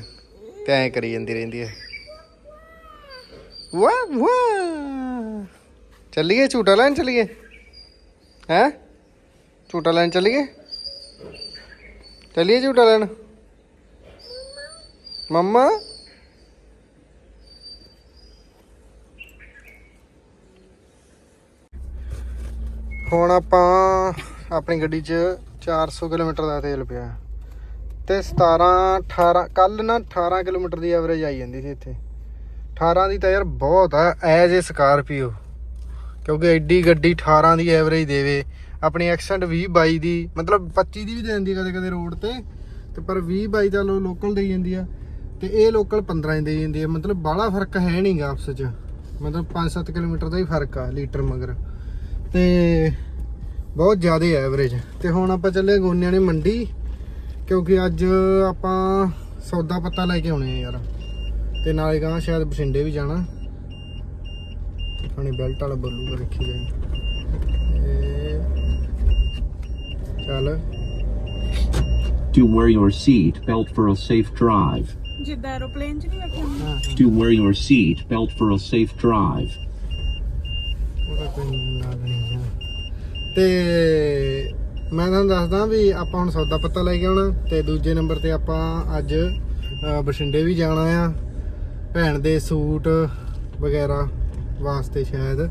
ਤੇ ਐਂ ਕਰੀ ਜਾਂਦੀ ਰਹਿੰਦੀ ਹੈ ਵਾਹ ਵਾਹ! ਚੱਲੀਏ ਝੂਟਾ ਲੈਣ, ਚੱਲੀਏ। ਹੈ? ਝੂਟਾ ਲੈਣ ਚੱਲੀਏ ਚੱਲੀਏ ਝੂਟਾ ਲੈਣ ਮੰਮਾ ਹੁਣ ਆਪਾਂ ਆਪਣੀ ਗੱਡੀ 'ਚ 400 ਕਿਲੋਮੀਟਰ ਦਾ ਤੇਲ ਪਿਆ। ਤੇ 17 18 ਕੱਲ ਨਾ 18 ਕਿਲੋਮੀਟਰ ਦੀ ਐਵਰੇਜ ਆਈ ਜਾਂਦੀ ਸੀ ਇੱਥੇ। 18 ਦੀ ਤਾਂ ਯਾਰ ਬਹੁਤ ਆ ਐਜ਼ ਏ ਸਕਾਰਪੀਓ ਕਿਉਂਕਿ ਐਡੀ ਗੱਡੀ 18 ਦੀ ਐਵਰੇਜ ਦੇਵੇ। ਆਪਣੀ ਐਕਸੈਂਟ 20 22 ਦੀ, ਮਤਲਬ 25 ਦੀ ਵੀ ਦੇ ਦਿੰਦੀ ਕਦੇ ਕਦੇ ਰੋਡ ਤੇ ਤੇ ਪਰ 20 22 ਦਾ ਲੋਕਲ ਦੇਈ ਜਾਂਦੀ ਆ। ਤੇ ਇਹ ਲੋਕਲ 15 ਦੀ ਦੇਈ ਜਾਂਦੀ ਆ। ਮਤਲਬ ਬਾਹਲਾ ਫ਼ਰਕ ਹੈ ਨਹੀਂਗਾ ਆਪਸ ਚ। ਮਤਲਬ 5-7 ਕਿਲੋਮੀਟਰ ਦਾ ਹੀ ਫ਼ਰਕ ਆ ਲੀਟਰ ਮਗਰ। ਤੇ ਬਹੁਤ ਜ਼ਿਆਦਾ ਐਵਰੇਜ ਤੇ ਹੁਣ ਆਪਾਂ ਚੱਲੇ ਗੋਨਿਆਂ ਨੇ ਮੰਡੀ, ਕਿਉਂਕਿ ਅੱਜ ਆਪਾਂ ਸੌਦਾ ਪੱਤਾ ਲੈ ਕੇ ਆਉਣੇ ਆ ਯਾਰ। ਤੇ ਨਾਲੇ ਗਾਂ ਸ਼ਾਇਦ ਬਠਿੰਡੇ ਵੀ ਜਾਣਾ। ਆਪਣੇ ਬੈਲਟ ਵਾਲਾ ਬੱਲੂਗਾ ਰੱਖੀ ਜਾਈ ਇਹ ਚੱਲ। To wear your seat belt for a safe drive. ਜਿੱਦਾਂ ਐਰੋਪਲੇਨ 'ਚ ਨਹੀਂ ਰੱਖਿਆ ਹੁੰਦਾ To wear your seat belt for a safe drive. ਉਹਦਾ ਕੋਈ ਨਾਗ ਨਹੀਂ ਹੈ ਤੇ ਮੈਂ ਤੁਹਾਨੂੰ ਦੱਸਦਾ ਵੀ ਆਪਾਂ ਹੁਣ ਸੌਦਾ ਪੱਤਾ ਲੈ ਕੇ ਆਉਣਾ ਤੇ ਦੂਜੇ ਨੰਬਰ ਤੇ ਆਪਾਂ ਅੱਜ ਅ, ਬਠਿੰਡੇ ਵੀ ਜਾਣਾ ਆ। ਭੈਣ ਦੇ ਸੂਟ ਵਗੈਰਾ ਵਾਸਤੇ ਸ਼ਾਇਦ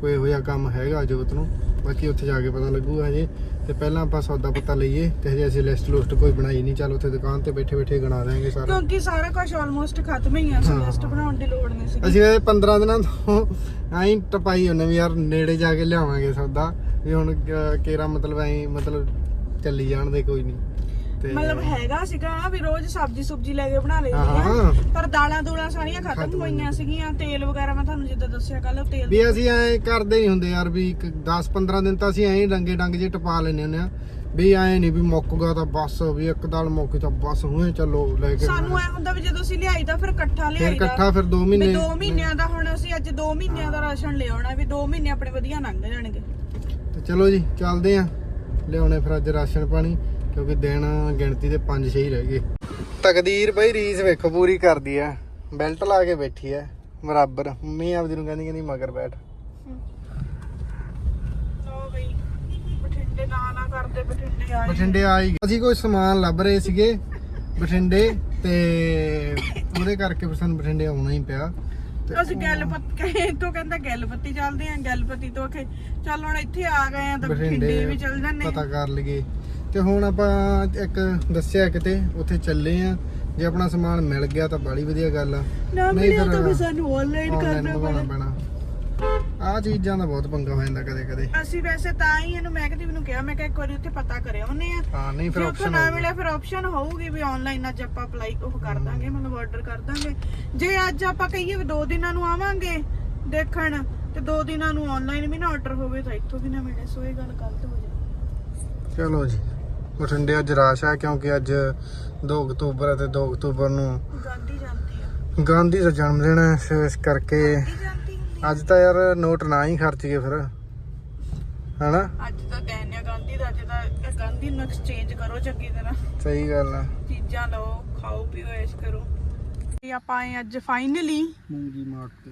ਕੋਈ ਇਹੋ ਜਿਹਾ ਕੰਮ ਹੈਗਾ ਜੋਤ ਨੂੰ। ਬਾਕੀ ਉੱਥੇ ਜਾ ਕੇ ਪਤਾ ਲੱਗੂਗਾ ਹਜੇ। ਤੇ ਪਹਿਲਾਂ ਆਪਾਂ ਸੌਦਾ ਪੱਤਾ ਲਈਏ ਤੇ ਹਜੇ ਅਸੀਂ ਲਿਸਟ ਲੁਸਟ ਕੋਈ ਬਣਾਈ ਨਹੀਂ। ਚੱਲ ਉੱਥੇ ਦੁਕਾਨ ਤੇ ਬੈਠੇ ਬੈਠੇ ਗਣਾ ਦੇਾਂਗੇ ਸਾਰਾ। ਕਿਉਂਕਿ ਸਾਰਾ ਕੁਝ ਆਲਮੋਸਟ ਖਤਮ ਹੀ ਆ ਸੋ ਹਾਂ। ਲਿਸਟ ਬਣਾਉਣ ਦੀ ਲੋੜ ਨਹੀਂ ਸੀ ਅਸੀਂ ਇਹ 15 ਦਿਨਾਂ ਤੋਂ ਐਂ ਟਪਾਈ ਹੁੰਨੇ ਵੀ ਯਾਰ ਨੇੜੇ ਜਾ ਕੇ ਲਿਆਵਾਂਗੇ ਸੌਦਾ। ਵੀ ਹੁਣ ਕ- ਕੇਰਾ ਮਤਲਬ ਐਂ ਮਤਲਬ ਚੱਲੀ ਜਾਣ ਦੇ ਕੋਈ ਨਹੀਂ। ਤੇ ਮਤਲਬ ਹੈਗਾ ਸੀਗਾ ਵੀ ਰੋਜ਼ ਸਬਜ਼ੀ ਸੁਬਜੀ ਲੈ ਕੇ ਬਣਾ ਲਈਦੀ ਹਾਂ। ਆ ਪਰ ਦਾਲਾਂ ਦੂਲਾਂ ਸਾਰੀਆਂ ਖਤਮ ਖਤਮ ਹੋਈਆਂ ਸੀਗੀਆਂ। ਤੇਲ ਵਗੈਰਾ ਮੈਂ ਤੁਹਾਨੂੰ ਜਿੱਦਾਂ ਦੱਸਿਆ ਕੱਲ ਤੇਲ ਵੀ ਅਸੀਂ ਐਂ ਕਰਦੇ ਨਹੀਂ ਹੁੰਦੇ ਯਾਰ ਵੀ 10 15 ਦਿਨ ਤਾਂ ਅਸੀਂ ਐਂ ਡੰਗੇ ਡੰਗ ਜੇ ਟਪਾ ਲੈਨੇ ਹੁੰਨੇ ਆ। ਵੀ ਐਂ ਨਹੀਂ ਵੀ ਮੁੱਕਗਾ ਤਾਂ ਬਸ ਵੀ ਇੱਕ ਦਾਲ ਮੁੱਕ ਤਾਂ ਬਸ ਹੁਣੇ ਚੱਲੋ ਲੈ ਕੇ ਸਾਨੂੰ ਐ ਹੁੰਦਾ ਵੀ ਜਦੋਂ ਅਸੀਂ ਲਿਆਈਦਾ ਫਿਰ ਇਕੱਠਾ ਫਿਰ ਲਿਆਈਦਾ। ਇਕੱਠਾ ਫਿਰ 2 ਵੀ ਮਹੀਨੇ 2 ਮਹੀਨਿਆਂ ਦਾ ਹੁਣ ਅਸੀਂ ਅੱਜ 2 ਮਹੀਨਿਆਂ ਦਾ ਰਾਸ਼ਨ ਲਿਆਉਣਾ ਵੀ 2 ਮਹੀਨੇ ਆਪਣੇ ਵਧੀਆ ਲੰਘ ਜਾਣਗੇ। ਤੇ ਚਲੋ ਜੀ ਚੱਲਦੇ ਆ। ਲਿਆਉਣੇ ਫਿਰ ਅੱਜ ਰਾਸ਼ਨ ਪਾਣੀ। ਕਿਉਂਕਿ ਦਿਨ ਗਿਣਤੀ ਦੇ 5-6 ਹੀ ਰਹਿ ਗਏ। ਤਕਦੀਰ ਬਈ ਰੀਸ ਵੇਖੋ ਪੂਰੀ ਕਰਦੀ ਆ ਬੈਲਟ ਲਾ ਕੇ ਬੈਠੀ ਆ ਬਰਾਬਰ। ਮੰਮੀ ਆਪਦੀ ਨੂੰ ਕਹਿੰਦੀ ਕਹਿੰਦੀ ਮਗਰ ਬੈਠ। ਬਠਿੰਡੇ ਨਾ ਨਾ ਕਰਦੇ ਬਠਿੰਡੇ ਆਏ ਬਠਿੰਡੇ ਆ ਹੀ। ਅਸੀਂ ਕੋਈ ਸਮਾਨ ਲੱਭ ਰਹੇ ਸੀਗੇ ਬਠਿੰਡੇ ਤੇ ਉਹਦੇ ਕਰਕੇ ਫਿਰ ਸਾਨੂੰ ਬਠਿੰਡੇ ਆਉਣਾ ਹੀ ਪਿਆ। ਤੇ ਅਸੀਂ ਗੈਲਪਤ ਕਹੇ ਤੋਂ ਕਹਿੰਦਾ ਗੈਲਪਤੀ ਚੱਲਦੇ ਆਂ ਗੈਲਪਤੀ ਤੋਂ ਆਖੇ ਚੱਲ ਹੁਣ ਇੱਥੇ ਆ ਗਏ ਆ ਤਾਂ ਬਠਿੰਡੇ ਵੀ ਚੱਲ ਜਾਂਦੇ ਪਤਾ ਕਰ ਲਈਏ। ਤੇ ਹੁਣ ਆਪਾਂ ਇੱਕ ਦੱਸਿਆ ਕਿਤੇ ਉੱਥੇ ਚੱਲੇ ਆ। ਜੇ ਆਪਣਾ ਸਮਾਨ ਮਿਲ ਗਿਆ ਤਾਂ ਬੜੀ ਵਧੀਆ ਗੱਲ ਆ। ਨਾ ਮਿਲਿਆ ਫਿਰ ਤਾਂ ਵੀ ਸਾਨੂੰ ਆਨਲਾਈਨ ਕਰਨਾ ਪੈਣਾ। ਆ ਚੀਜ਼ਾਂ ਦਾ ਬਹੁਤ ਪੰਗਾ ਹੋ ਜਾਂਦਾ ਕਦੇ ਕਦੇ। ਅਸੀਂ ਵੈਸੇ ਤਾਂ ਹੀ ਇਹਨੂੰ ਮੈਗਦੀਪ ਨੂੰ ਕਿਹਾ ਮੈਂ ਕਿਹਾ ਇੱਕ ਵਾਰੀ ਉੱਥੇ ਪਤਾ ਕਰਿਆ ਉਹਨੇ ਆ। ਹਾਂ ਨਹੀਂ ਫਿਰ ਆਪਸ਼ਨ ਨਾ ਮਿਲਿਆ ਫਿਰ ਆਪਸ਼ਨ ਹੋਊਗੀ ਵੀ ਆਨਲਾਈਨ ਅੱਜ ਆਪਾਂ ਅਪਲਾਈ ਉਹ ਕਰ ਦਾਂਗੇ ਮਤਲਬ ਆਰਡਰ ਕਰ ਦਾਂਗੇ। ਜੇ ਅੱਜ ਆਪਾਂ ਕਹੀਏ ਵੀ ਦੋ ਦਿਨਾਂ ਨੂੰ ਆਵਾਂਗੇ ਦੇਖਣ ਤੇ ਦੋ ਦਿਨਾਂ ਨੂੰ ਆਨਲਾਈਨ ਵੀ ਨਾ ਆਰਡਰ ਹੋਵੇ ਤਾਂ ਇੱਥੋਂ ਵੀ ਨਾ ਮਿਲੇ ਸੋ ਇਹ ਗੱਲ ਗਲਤ ਹੋ ਜਾਏ ਚਲੋ ਜੀ। ਬਠਿੰਡੇ ਅੱਜ ਰਾਸ਼ ਆ ਕਿਉਂਕਿ ਅੱਜ 2 ਅਕਤੂਬਰ ਹੈ ਤੇ 2 ਅਕਤੂਬਰ ਨੂੰ ਗਾਂਧੀ ਦਾ ਜਨਮ ਦਿਨ ਹੈ ਸੋ ਇਸ ਕਰਕੇ ਅੱਜ ਤਾਂ ਯਾਰ ਨੋਟ ਨਾ ਹੀ ਖਰਚ ਗਏ ਫਿਰ ਹਨਾ? ਅੱਜ ਤਾਂ ਦਿਨ ਆ ਗਾਂਧੀ ਦਾ ਅੱਜ ਤਾਂ ਗਾਂਧੀ ਨੂੰ ਐਕਸਚੇਂਜ ਕਰੋ ਚੰਗੀ ਤਰ੍ਹਾਂ। ਸਹੀ ਗੱਲ ਆ। ਚੀਜ਼ਾਂ ਲਓ ਖਾਓ ਪੀਓ ਐਸ਼ ਕਰੋ। ਇਹ ਆਪਾਂ ਆਏ ਅੱਜ ਫਾਈਨਲੀ ਮੂੰਗੀ ਮਾਰ ਤੇ।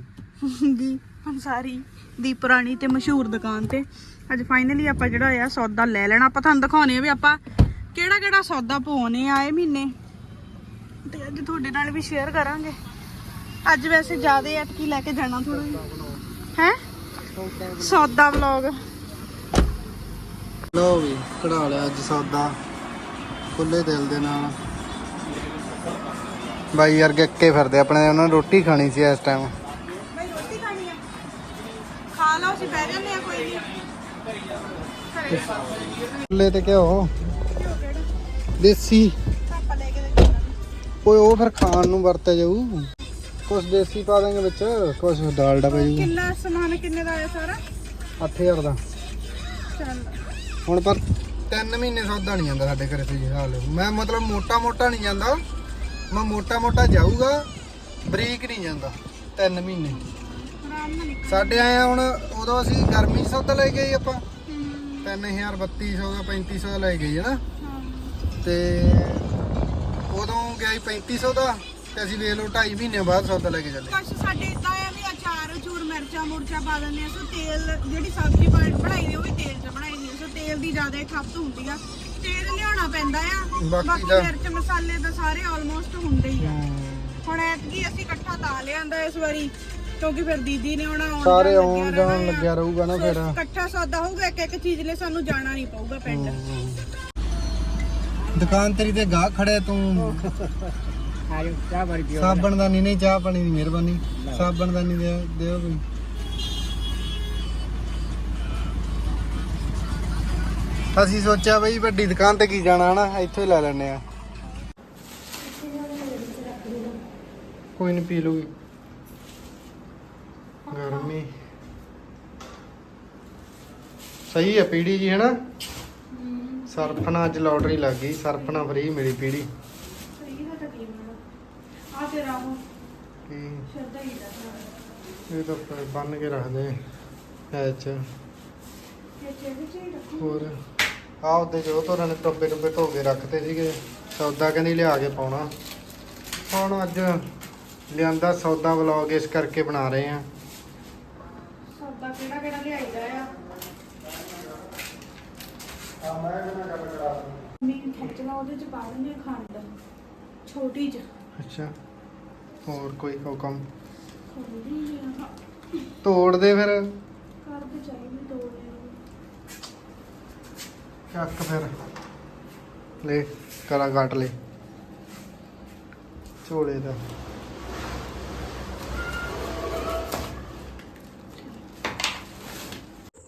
ਦੀ ਪੰਸਾਰੀ ਦੀ ਪੁਰਾਣੀ ਤੇ ਮਸ਼ਹੂਰ ਦੁਕਾਨ ਤੇ। ਅੱਜ ਫਾਈਨਲੀ ਆਪਾਂ ਜਿਹੜਾ ਹੋਇਆ ਸੌਦਾ ਲੈ ਲੈਣਾ। ਆਪਾਂ ਤੁਹਾਨੂੰ ਦਿਖਾਉਣੇ ਆ ਵੀ ਆਪਾਂ ਕਿਹੜਾ ਕਿਹੜਾ ਸੌਦਾ ਪਵਾਉਣੇ ਆ ਇਹ ਮਹੀਨੇ। ਤੇ ਅੱਜ ਤੁਹਾਡੇ ਨਾਲ ਵੀ ਸ਼ੇਅਰ ਕਰਾਂਗੇ। ਅੱਜ ਵੈਸੇ ਜ਼ਿਆਦਾ ਐਤਕੀ ਲੈ ਕੇ ਜਾਣਾ ਥੋੜਾ ਹੈ? ਸੌਦਾ ਵਲੌਗ ਲੋ ਵੀ ਕਢਾ ਲਿਆ ਅੱਜ ਸੌਦਾ। ਖੁੱਲੇ ਦਿਲ ਦੇ ਨਾਲ। ਬਾਈ ਯਾਰ ਗੱਕੇ ਫਿਰਦੇ ਆਪਣੇ ਉਹਨਾਂ ਨੇ ਰੋਟੀ ਖਾਣੀ ਸੀ ਇਸ ਟਾਈਮ ਬਈ ਰੋਟੀ ਖਾਣੀ ਆ। ਖਾ ਲਓ ਅਸੀਂ ਬਹਿ ਜਾਂਦੇ ਆ ਕੋਈ ਨਹੀਂ ਖੁੱਲੇ ਤੇ ਘਿਓ ਦੇਸੀ। ਆਪਾਂ ਲੈ ਕੇ ਦੇ ਜਾਣਾ ਓਏ ਉਹ ਫਿਰ ਖਾਣ ਨੂੰ ਵਰਤਿਆ ਜਾਊ। ਕੁਛ ਦੇਸੀ ਪਾ ਦਾਂਗੇ ਵਿੱਚ ਕੁਛ ਡਾਲਡਾ ਪੈ ਜਾਊ ਕਿੰਨਾ ਸਮਾਨ ਕਿੰਨੇ ਦਾ ਆਇਆ ਸਾਰਾ? 8000 ਦਾ। ਚੱਲ। ਹੁਣ ਪਰ 3 ਮਹੀਨੇ ਸੌਦਾ ਨਹੀਂ ਜਾਂਦਾ ਸਾਡੇ ਘਰੇ ਤੇ ਜੀ ਹਾਲ। ਮੈਂ ਮਤਲਬ ਮੋਟਾ ਮੋਟਾ ਨਹੀਂ ਜਾਂਦਾ। ਮੈਂ ਮੋਟਾ ਮੋਟਾ ਜਾਊਗਾ ਬਰੀਕ ਨਹੀਂ ਜਾਂਦਾ। 3 ਮਹੀਨੇ। ਨਿਕਲ ਸਾਡੇ ਆਏ ਹੁਣ ਉਦੋਂ ਅਸੀਂ ਗਰਮੀ 'ਚ ਸੌਦਾ ਲੈ ਗਏ ਆਪਾਂ। 3000 3200 ਦਾ 3500 ਦਾ ਲੈ ਗਏ ਹਨਾ? ਤੇ ਉਦੋਂ ਗਿਆ ਸੀ 3500 ਦਾ ਤੇ ਅਸੀਂ ਵੇਖ ਲਓ 2.5 ਮਹੀਨੇ ਬਾਅਦ ਸੌਦਾ ਲੈ ਕੇ ਚੱਲੇ। ਕੁਛ ਸਾਡੇ ਇਦਾਂ ਆ ਵੀ ਅਚਾਰ ਚੂਰ ਮਿਰਚਾਂ ਮੁਰਚਾਂ ਪਾ ਦਿੰਦੇ ਆ ਸੋ ਤੇਲ ਜਿਹੜੀ ਸਬਜ਼ੀ ਬਣ- ਬਣਾਈ ਦੀ ਉਹ ਵੀ ਤੇਲ 'ਚ ਬਣਾਈ ਦੀ ਆ ਸੋ ਤੇਲ ਦੀ ਜ਼ਿਆਦਾ ਖਪਤ ਹੁੰਦੀ ਆ। ਤੇਲ ਲਿਆਉਣਾ ਪੈਂਦਾ ਆ। ਬਾਕੀ ਬਾਕੀ ਤਾਂ- ਮਿਰਚ ਮਸਾਲੇ ਤਾਂ ਸਾਰੇ ਆਲਮੋਸਟ ਹੁੰਦੇ ਹੀ ਆ। ਹੁਣ ਐਤਕੀ ਅਸੀਂ ਇਕੱਠਾ ਤਾਂ ਲਿਆਂਦਾ ਇਸ ਵਾਰੀ। ਕਿਉਂਕਿ ਫਿਰ ਦੀਦੀ ਨੇ ਆਉਣਾ ਆਉਣ ਸਾਰੇ ਜਾਣ ਆਉਣ ਲੱਗਿਆ ਜਾਣ ਰਹਿਣਾ। ਲੱਗਿਆ ਰਹੂਗਾ ਨਾ ਸੋ ਫਿਰ। ਇਕੱਠਾ ਸੌਦਾ ਹੋਊਗਾ ਇੱਕ ਇੱਕ ਚੀਜ਼ ਲਈ ਸਾਨੂੰ ਜਾਣਾ ਨਹੀਂ ਪਊਗਾ ਪਿੰਡ। ਦੁਕਾਨ ਤੇਰੀ ਤੇ ਗਾਹ ਖੜਿਆ ਤੂੰ। ਆਜੋ ਚਾਹ ਸਾਬਣ ਦਾ ਨਹੀਂ ਨਹੀਂ ਚਾਹ ਪਾਣੀ ਦੀ ਮਿਹਰਬਾਨੀ। ਸਾਬਣ ਦਾ ਨਹੀਂ ਦਿਓ ਦਿਓ ਕੋਈ ਅਸੀਂ ਸੋਚਿਆ ਬਈ ਵੱਡੀ ਦੁਕਾਨ ਤੇ ਕੀ ਜਾਣਾ ਹਨਾ? ਇੱਥੋਂ ਹੀ ਲੈ ਲੈਣੇ ਆ। ਕੋਈ ਨਹੀਂ ਪੀ ਲੂਗੀ ਗਰਮੀ। ਸਹੀ ਹੈ ਪੀੜੀ ਜੀ ਹੈਨਾ? ਸਰਫਨਾ ਅੱਜ ਲੋਟਰੀ ਲੱਗ ਗਈ ਸਰਫਨਾ ਫਰੀ ਮਿਲੀ ਪੀੜੀ। ਤਾਂ ਇਹ ਤਾਂ ਬੰਨ ਕੇ ਰੱਖਦੇ ਐ ਚ ਇਹ ਚੇਹਰੇ ਚ ਹੀ ਰੱਖੋ। ਹੋਰ? ਆ ਉਹਦੇ ਜੋ ਤੋਰਾਂ ਨੇ ਟੱਬੇ ਟੱਬੇ ਧੋ ਕੇ ਰੱਖਤੇ ਸੀਗੇ। ਸੌਦਾ ਕਹਿੰਦੀ ਲਿਆ ਕੇ ਪਾਉਣਾ। ਹੁਣ ਅੱਜ ਲਿਆਂਦਾ ਸੌਦਾ ਵਲੌਗ ਇਸ ਕਰਕੇ ਬਣਾ ਰਹੇ ਆ। ਸੌਦਾ ਕਿਹੜਾ ਕਿਹੜਾ ਲਿਆਈਦਾ ਆ? ਮੀਨ ਖੱਚਣਾ ਉਹਦੇ ਚ ਪਾ ਦਿੰਦੇ ਆ ਖੰਡ। ਛੋਟੀ ਚ। ਅੱਛਾ। ਹੋਰ ਕੋਈ ਹੁਕਮ ਥੋੜੀ ਆ। ਤੋੜ ਦੇ ਫਿਰ? ਕਰ ਤੇ ਚਾਹੀਦੀ ਦੋ ਨੇ ਚੱਕ ਫਿਰ। ਲੈ ਕਰਾ ਕੱਟ ਲੈ। ਝੋਲੇ ਦਾ।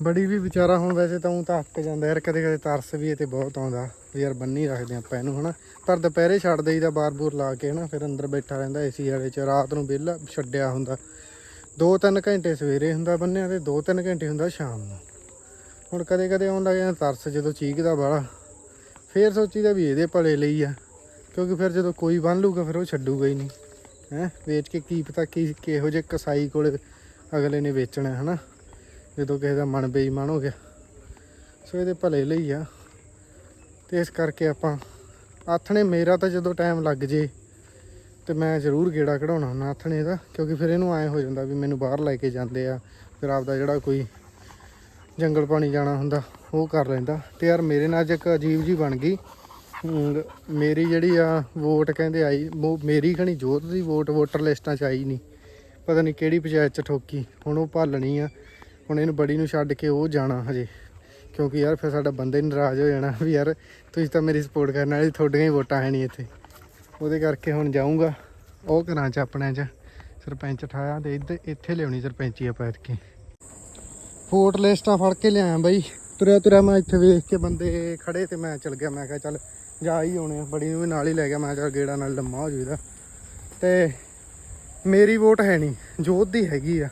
ਬੜੀ ਵੀ ਵਿਚਾਰਾ ਹੁਣ ਵੈਸੇ ਤਾਂ ਉਹ ਤਾਂ ਅੱਕ ਜਾਂਦਾ ਯਾਰ, ਕਦੇ ਕਦੇ ਤਰਸ ਵੀ ਇਹ ਤੇ ਬਹੁਤ ਆਉਂਦਾ ਵੀ ਯਾਰ ਬੰਨੀ ਰੱਖਦੇ ਆਪਾਂ ਇਹਨੂੰ, ਹਨਾ। ਪਰ ਦੁਪਹਿਰੇ ਛੱਡ ਦੇਈਦਾ ਬਾਰ-ਬੂਰ ਲਾ ਕੇ, ਹਨਾ, ਫਿਰ ਅੰਦਰ ਬੈਠਾ ਰਹਿੰਦਾ ਏਸੀ ਵਾਲੇ ਚ, ਰਾਤ ਨੂੰ ਵਿਹਲਾ ਛੱਡਿਆ ਹੁੰਦਾ। 2-3 ਘੰਟੇ ਸਵੇਰੇ ਹੁੰਦਾ ਬੰਨਿਆ ਤੇ 2-3 ਘੰਟੇ ਹੁੰਦਾ ਸ਼ਾਮ ਨੂੰ। ਹੁਣ ਕਦੇ ਕਦੇ ਆਉਣ ਲੱਗ ਜਾਂਦਾ ਤਰਸ ਜਦੋਂ ਚੀਕਦਾ ਵਾਲਾ। ਫੇਰ ਸੋਚੀਦਾ ਵੀ ਇਹਦੇ ਭਲੇ ਲਈ ਆ, ਕਿਉਂਕਿ ਫਿਰ ਜਦੋਂ ਕੋਈ ਬੰਨ ਲੂਗਾ ਫਿਰ ਉਹ ਛੱਡੂਗਾ ਹੀ ਨਹੀਂ। ਹੈ, ਵੇਚ ਕੇ ਕੀ ਪਤਾ ਕੀ ਕਿਹੋ ਜਿਹੇ ਕਸਾਈ ਕੋਲ ਅਗਲੇ ਨੇ ਵੇਚਣਾ ਹੈ ਹਨਾ। ਜਦੋਂ ਕਿਸੇ ਦਾ ਮਨ ਬੇਈਮਾਨ ਹੋ ਗਿਆ। ਸੋ ਇਹਦੇ ਭਲੇ ਲਈ ਆ। ਤੇ ਇਸ ਕਰਕੇ ਆਪਾਂ ਆਥਣੇ ਮੇਰਾ ਤਾਂ ਜਦੋਂ ਟਾਈਮ ਲੱਗ ਜੇ ਤੇ ਮੈਂ ਜ਼ਰੂਰ ਗੇੜਾ ਕਢਾਉਣਾ ਹੁੰਦਾ ਆਥਣੇ ਦਾ, ਕਿਉਂਕਿ ਫਿਰ ਇਹਨੂੰ ਐ ਹੋ ਜਾਂਦਾ ਵੀ ਮੈਨੂੰ ਬਾਹਰ ਲੈ ਕੇ ਜਾਂਦੇ ਆ, ਫਿਰ ਆਪਦਾ ਜਿਹੜਾ ਕੋਈ ਜੰਗਲ ਪਾਣੀ ਜਾਣਾ ਹੁੰਦਾ, ਉਹ ਕਰ ਲੈਂਦਾ। ਤੇ ਯਾਰ ਮੇਰੇ ਨਾਲ ਅੱਜ ਇੱਕ ਅਜੀਬ ਜੀ ਬਣ ਗਈ। ਮੇਰੀ ਜਿਹੜੀ ਆ ਵੋਟ ਕਹਿੰਦੇ ਆਈ ਉਹ ਮੇਰੀ ਖਣੀ ਜੋਤ ਦੀ ਵੋਟ, ਵੋਟਰ ਲਿਸਟਾਂ 'ਚ ਆਈ ਨਹੀਂ ਪਤਾ ਨਹੀਂ ਕਿਹੜੀ ਪੰਚਾਇਤ 'ਚ ਠੋਕੀ, ਹੁਣ ਉਹ ਭਾਲਣੀ ਆ। ਹੁਣ ਇਹਨੂੰ ਬੜੀ ਨੂੰ ਛੱਡ ਕੇ ਉਹ ਜਾਣਾ ਹਜੇ। ਕਿਉਂਕਿ ਯਾਰ ਫਿਰ ਸਾਡਾ ਬੰਦੇ ਨਾਰਾਜ਼ ਹੋ ਜਾਣਾ ਵੀ ਯਾਰ ਤੁਸੀਂ ਤਾਂ ਮੇਰੀ ਸਪੋਰਟ ਕਰਨ ਵਾਲੀ ਤੁਹਾਡੀਆਂ ਹੀ ਵੋਟਾਂ ਹੈ ਨਹੀਂ ਇੱਥੇ। ਉਹਦੇ ਕਰਕੇ ਹੁਣ ਜਾਊਂਗਾ। ਉਹ ਘਰਾਂ 'ਚ ਆਪਣੇ 'ਚ। ਸਰਪੰਚ ਠਾਇਆ ਤੇ ਇੱਧਰ ਇੱਥੇ ਲਿਆਉਣੀ ਸਰਪੰਚੀ ਆਪਾਂ ਐਤਕੀ। ਵੋਟ ਲਿਸਟਾਂ ਫੜ ਕੇ ਲਿਆਇਆ ਬਈ। ਤੁਰਿਆ ਤੁਰਿਆ ਮੈਂ ਇੱਥੇ ਵੇਖ ਕੇ ਬੰਦੇ ਖੜੇ ਤੇ ਮੈਂ ਚੱਲ ਗਿਆ। ਮੈਂ ਕਿਹਾ ਚੱਲ ਜਾ ਹੀ ਆਉਣੇ ਆ। ਬੜੀ ਨੂੰ ਵੀ ਨਾਲ ਹੀ ਲੈ ਗਿਆ। ਮੈਂ ਚੱਲ ਗੇੜਾ ਨਾਲ ਲੰਮਾ ਹੋ ਜੂਦਾ ਤੇ ਮੇਰੀ ਵੋਟ ਹੈ ਨਹੀਂ। ਜੋਤ ਦੀ ਹੈਗੀ ਆ।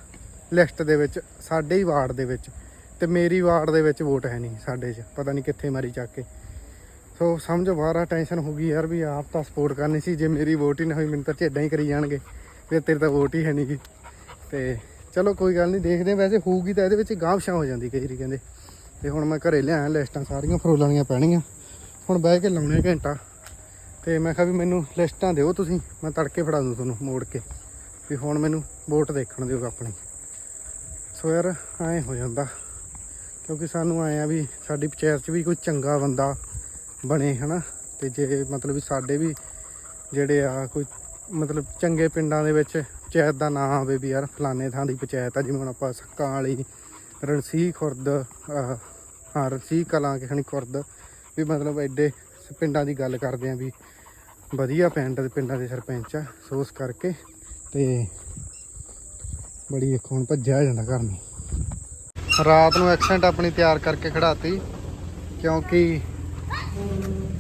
ਲਿਸਟ ਦੇ ਵਿੱਚ, ਸਾਡੇ ਹੀ ਵਾਰਡ ਦੇ ਵਿੱਚ ਤੇ ਮੇਰੀ ਵਾਰਡ ਦੇ ਵਿੱਚ ਵੋਟ ਹੈ ਨਹੀਂ ਸਾਡੇ 'ਚ, ਪਤਾ ਨਹੀਂ ਕਿੱਥੇ ਮਾਰੀ ਚੱਕ ਕੇ। ਸੋ ਸਮਝੋ ਬਾਹਰ ਆ, ਟੈਨਸ਼ਨ ਹੋ ਗਈ ਯਾਰ ਵੀ ਆਪ ਤਾਂ ਸਪੋਰਟ ਕਰਨੀ ਸੀ, ਜੇ ਮੇਰੀ ਵੋਟ ਹੀ ਨਾ ਹੋਈ, ਮੈਨੂੰ ਤਾਂ ਝੇਡਾਂ ਹੀ ਕਰੀ ਜਾਣਗੇ ਫਿਰ ਤੇਰੇ ਤਾਂ ਵੋਟ ਹੀ ਹੈ ਨਹੀਂ ਗੀ। ਤੇ ਚਲੋ ਕੋਈ ਗੱਲ ਨਹੀਂ, ਦੇਖਦੇ ਵੈਸੇ ਹੋਊਗੀ ਤਾਂ ਇਹਦੇ ਵਿੱਚ ਗਾਂਵਸ਼ਾਂ ਹੋ ਜਾਂਦੀ ਕਈ ਵਾਰੀ ਕਹਿੰਦੇ। ਤੇ ਹੁਣ ਮੈਂ ਘਰੇ ਲਿਆਇਆ ਲਿਸਟਾਂ ਸਾਰੀਆਂ ਫਰੋਲਣੀਆਂ ਪੈਣੀਆਂ। ਹੁਣ ਬਹਿ ਕੇ ਲਾਉਣੇ ਘੰਟਾ। ਤੇ ਮੈਂ ਕਿਹਾ ਵੀ ਮੈਨੂੰ ਲਿਸਟਾਂ ਦਿਓ ਤੁਸੀਂ, ਮੈਂ ਤੜਕੇ ਫੜਾ ਦੂੰ ਤੁਹਾਨੂੰ ਮੋੜ ਕੇ। ਵੀ ਹੁਣ ਮੈਨੂੰ ਵੋਟ ਦੇਖਣ ਦਿਓ ਆਪਣੀ। ਸੋ ਯਾਰ ਐਂ ਹੋ ਜਾਂਦਾ। ਕਿਉਂਕਿ ਸਾਨੂੰ ਆਏ ਆ ਵੀ ਸਾਡੀ ਪੰਚਾਇਤ 'ਚ ਵੀ ਕੋਈ ਚੰਗਾ ਬੰਦਾ ਬਣੇ, ਹਨਾ? ਤੇ ਜੇ ਮਤਲਬ ਵੀ ਸਾਡੇ ਵੀ ਜਿਹੜੇ ਆ ਕੋਈ ਮਤਲਬ ਚੰਗੇ ਪਿੰਡਾਂ ਦੇ ਵਿੱਚ ਪੰਚਾਇਤ ਦਾ ਨਾਂ ਆਵੇ ਵੀ ਯਾਰ ਫਲਾਣੇ ਥਾਂ ਦੀ ਪੰਚਾਇਤ ਆ, ਜਿਵੇਂ ਹੁਣ ਆਪਾਂ ਸਕਾਂ ਵਾਲੀ ਰਣਸੀ ਖੁਰਦ ਹਾਂ ਰਣਸੀ ਕਲਾਂ ਕਿ ਖੁਰਦ, ਵੀ ਮਤਲਬ ਐਡੇ ਪਿੰਡਾਂ ਦੀ ਗੱਲ ਕਰਦੇ ਆ ਵੀ ਵਧੀਆ ਪਿੰਡ ਦੇ ਪਿੰਡਾਂ ਦੇ ਸਰਪੰਚ ਆ, ਸੋ ਉਸ ਕਰਕੇ ਤੇ ਬੜੀ ਇੱਕ ਹੁਣ ਭੱਜਿਆ ਜਾਂਦਾ ਘਰ ਨੂੰ। ਰਾਤ ਨੂੰ ਐਕਸੈਂਟ ਆਪਣੀ ਤਿਆਰ ਕਰਕੇ ਖੜਾਤੀ, ਕਿਉਂਕਿ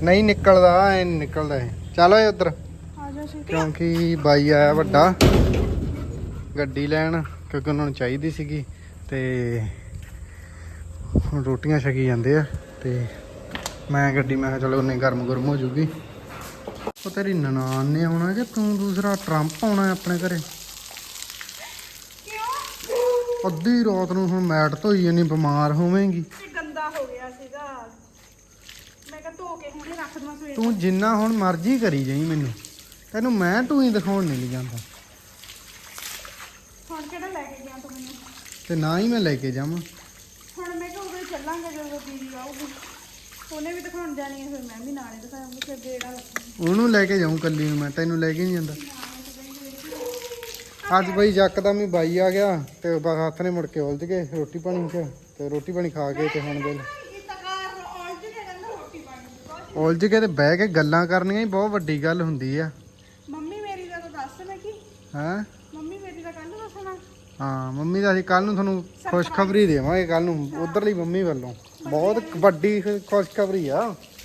ਨਹੀਂ ਨਿਕਲਦਾ, ਐ ਨਿਕਲਦਾ ਹੈ ਚਲੋ ਏ ਉਧਰ। ਕਿਉਂਕਿ ਬਾਈ ਆਇਆ ਵੱਡਾ, ਗੱਡੀ ਲੈਣ, ਕਿਉਂਕਿ ਉਹਨਾਂ ਨੂੰ ਚਾਹੀਦੀ ਸੀਗੀ, ਤੇ ਹੁਣ ਰੋਟੀਆਂ ਛਕੀ ਜਾਂਦੇ ਆ, ਤੇ ਮੈਂ ਗੱਡੀ, ਮੈਂ ਕਿਹਾ ਚਲੋ ਉਹਨੇ ਗਰਮ ਗਰਮ ਹੋ ਜੂਗੀ। ਉਹ ਤੇਰੀ ਨਨਾਣ ਨੇ ਆਉਣਾ ਕਿ ਤੂੰ ਦੂਸਰਾ, ਟਰੰਪ ਆਉਣਾ ਆਪਣੇ ਘਰੇ? ਅੱਧੀ ਰਾਤ ਨੂੰ ਹੁਣ ਮੈਟ ਧੋਈ ਜਾਨੀ ਬਿਮਾਰ ਹੋਵੇਂਗੀ। ਤੇ ਗੰਦਾ ਹੋ ਗਿਆ ਸੀਗਾ। ਮੈਂ ਕਿਹਾ ਧੋ ਕੇ ਹੁਣੇ ਰੱਖ ਦਵਾਂ ਸਵੇਰ ਤੂੰ ਜਿੰਨਾ ਹੁਣ ਮਰਜ਼ੀ ਕਰੀ ਜਾਈ ਮੈਨੂੰ। ਤੈਨੂੰ ਮੈਂ ਤੂੰ ਹੀ ਦਿਖਾਉਣ ਨਹੀਂ ਜਾਂਦਾ। ਹੁਣ ਕਿਹੜਾ ਲੈ ਕੇ ਗਿਆ ਤੂੰ ਤੇ ਨਾ ਹੀ ਮੈਂ ਲੈ ਕੇ ਜਾਵਾਂ। ਹੁਣ ਮੈਂ ਕਿਹਾ ਉਦੋਂ ਹੀ ਚੱਲਾਂਗੇ ਜਦੋਂ ਦੀਦੀ ਆਊਗੀ। ਉਹਨੇ ਵੀ ਦਿਖਾਉਣ ਜਾਣੀ ਹੈ ਫਿਰ ਮੈਂ ਵੀ ਨਾਲੇ ਦਿਖਾਉਂਗੀ ਫਿਰ ਦੇੜਾ ਉਹਨੂੰ ਲੈ ਕੇ ਜਾਊਂ ਕੱਲੀ ਨੂੰ ਮੈਂ ਤੈਨੂੰ ਲੈ ਕੇ ਨਹੀਂ ਜਾਂਦਾ। ਅੱਜ ਬਈ ਯਕਦਮ ਹੀ ਬਾਈ ਆ ਗਿਆ ਤੇ ਬਸ ਹੱਥ ਨੇ ਮੁੜ ਕੇ ਉਲਝ ਗਏ ਰੋਟੀ ਪਾਣੀ ਚ ਤੇ ਰੋਟੀ ਪਾਣੀ ਖਾ ਕੇ ਤੇ ਹੁਣ ਦਿਲ ਉਲਝ ਕੇ ਤੇ ਬਹਿ ਕੇ ਗੱਲਾਂ ਕਰਨੀਆਂ ਹੀ ਬਹੁਤ ਵੱਡੀ ਗੱਲ ਹੁੰਦੀ ਆ। ਮੰਮੀ ਮੇਰੀ ਦਾ ਤਾਂ ਦੱਸ ਮੈਂ ਕੀ? ਹੈਂ? ਮੰਮੀ ਮੇਰੀ ਦਾ ਕੱਲ ਦੱਸਣਾ। ਹਾਂ ਮੰਮੀ ਦਾ ਅਸੀਂ ਕੱਲ ਨੂੰ ਤੁਹਾਨੂੰ ਖੁਸ਼ਖਬਰੀ ਦੇਵਾਂਗੇ ਕੱਲ ਨੂੰ ਉਧਰਲੀ ਮੰਮੀ ਵੱਲੋਂ। ਬਹੁਤ ਵੱਡੀ ਖੁਸ਼ਖਬਰੀ ਆ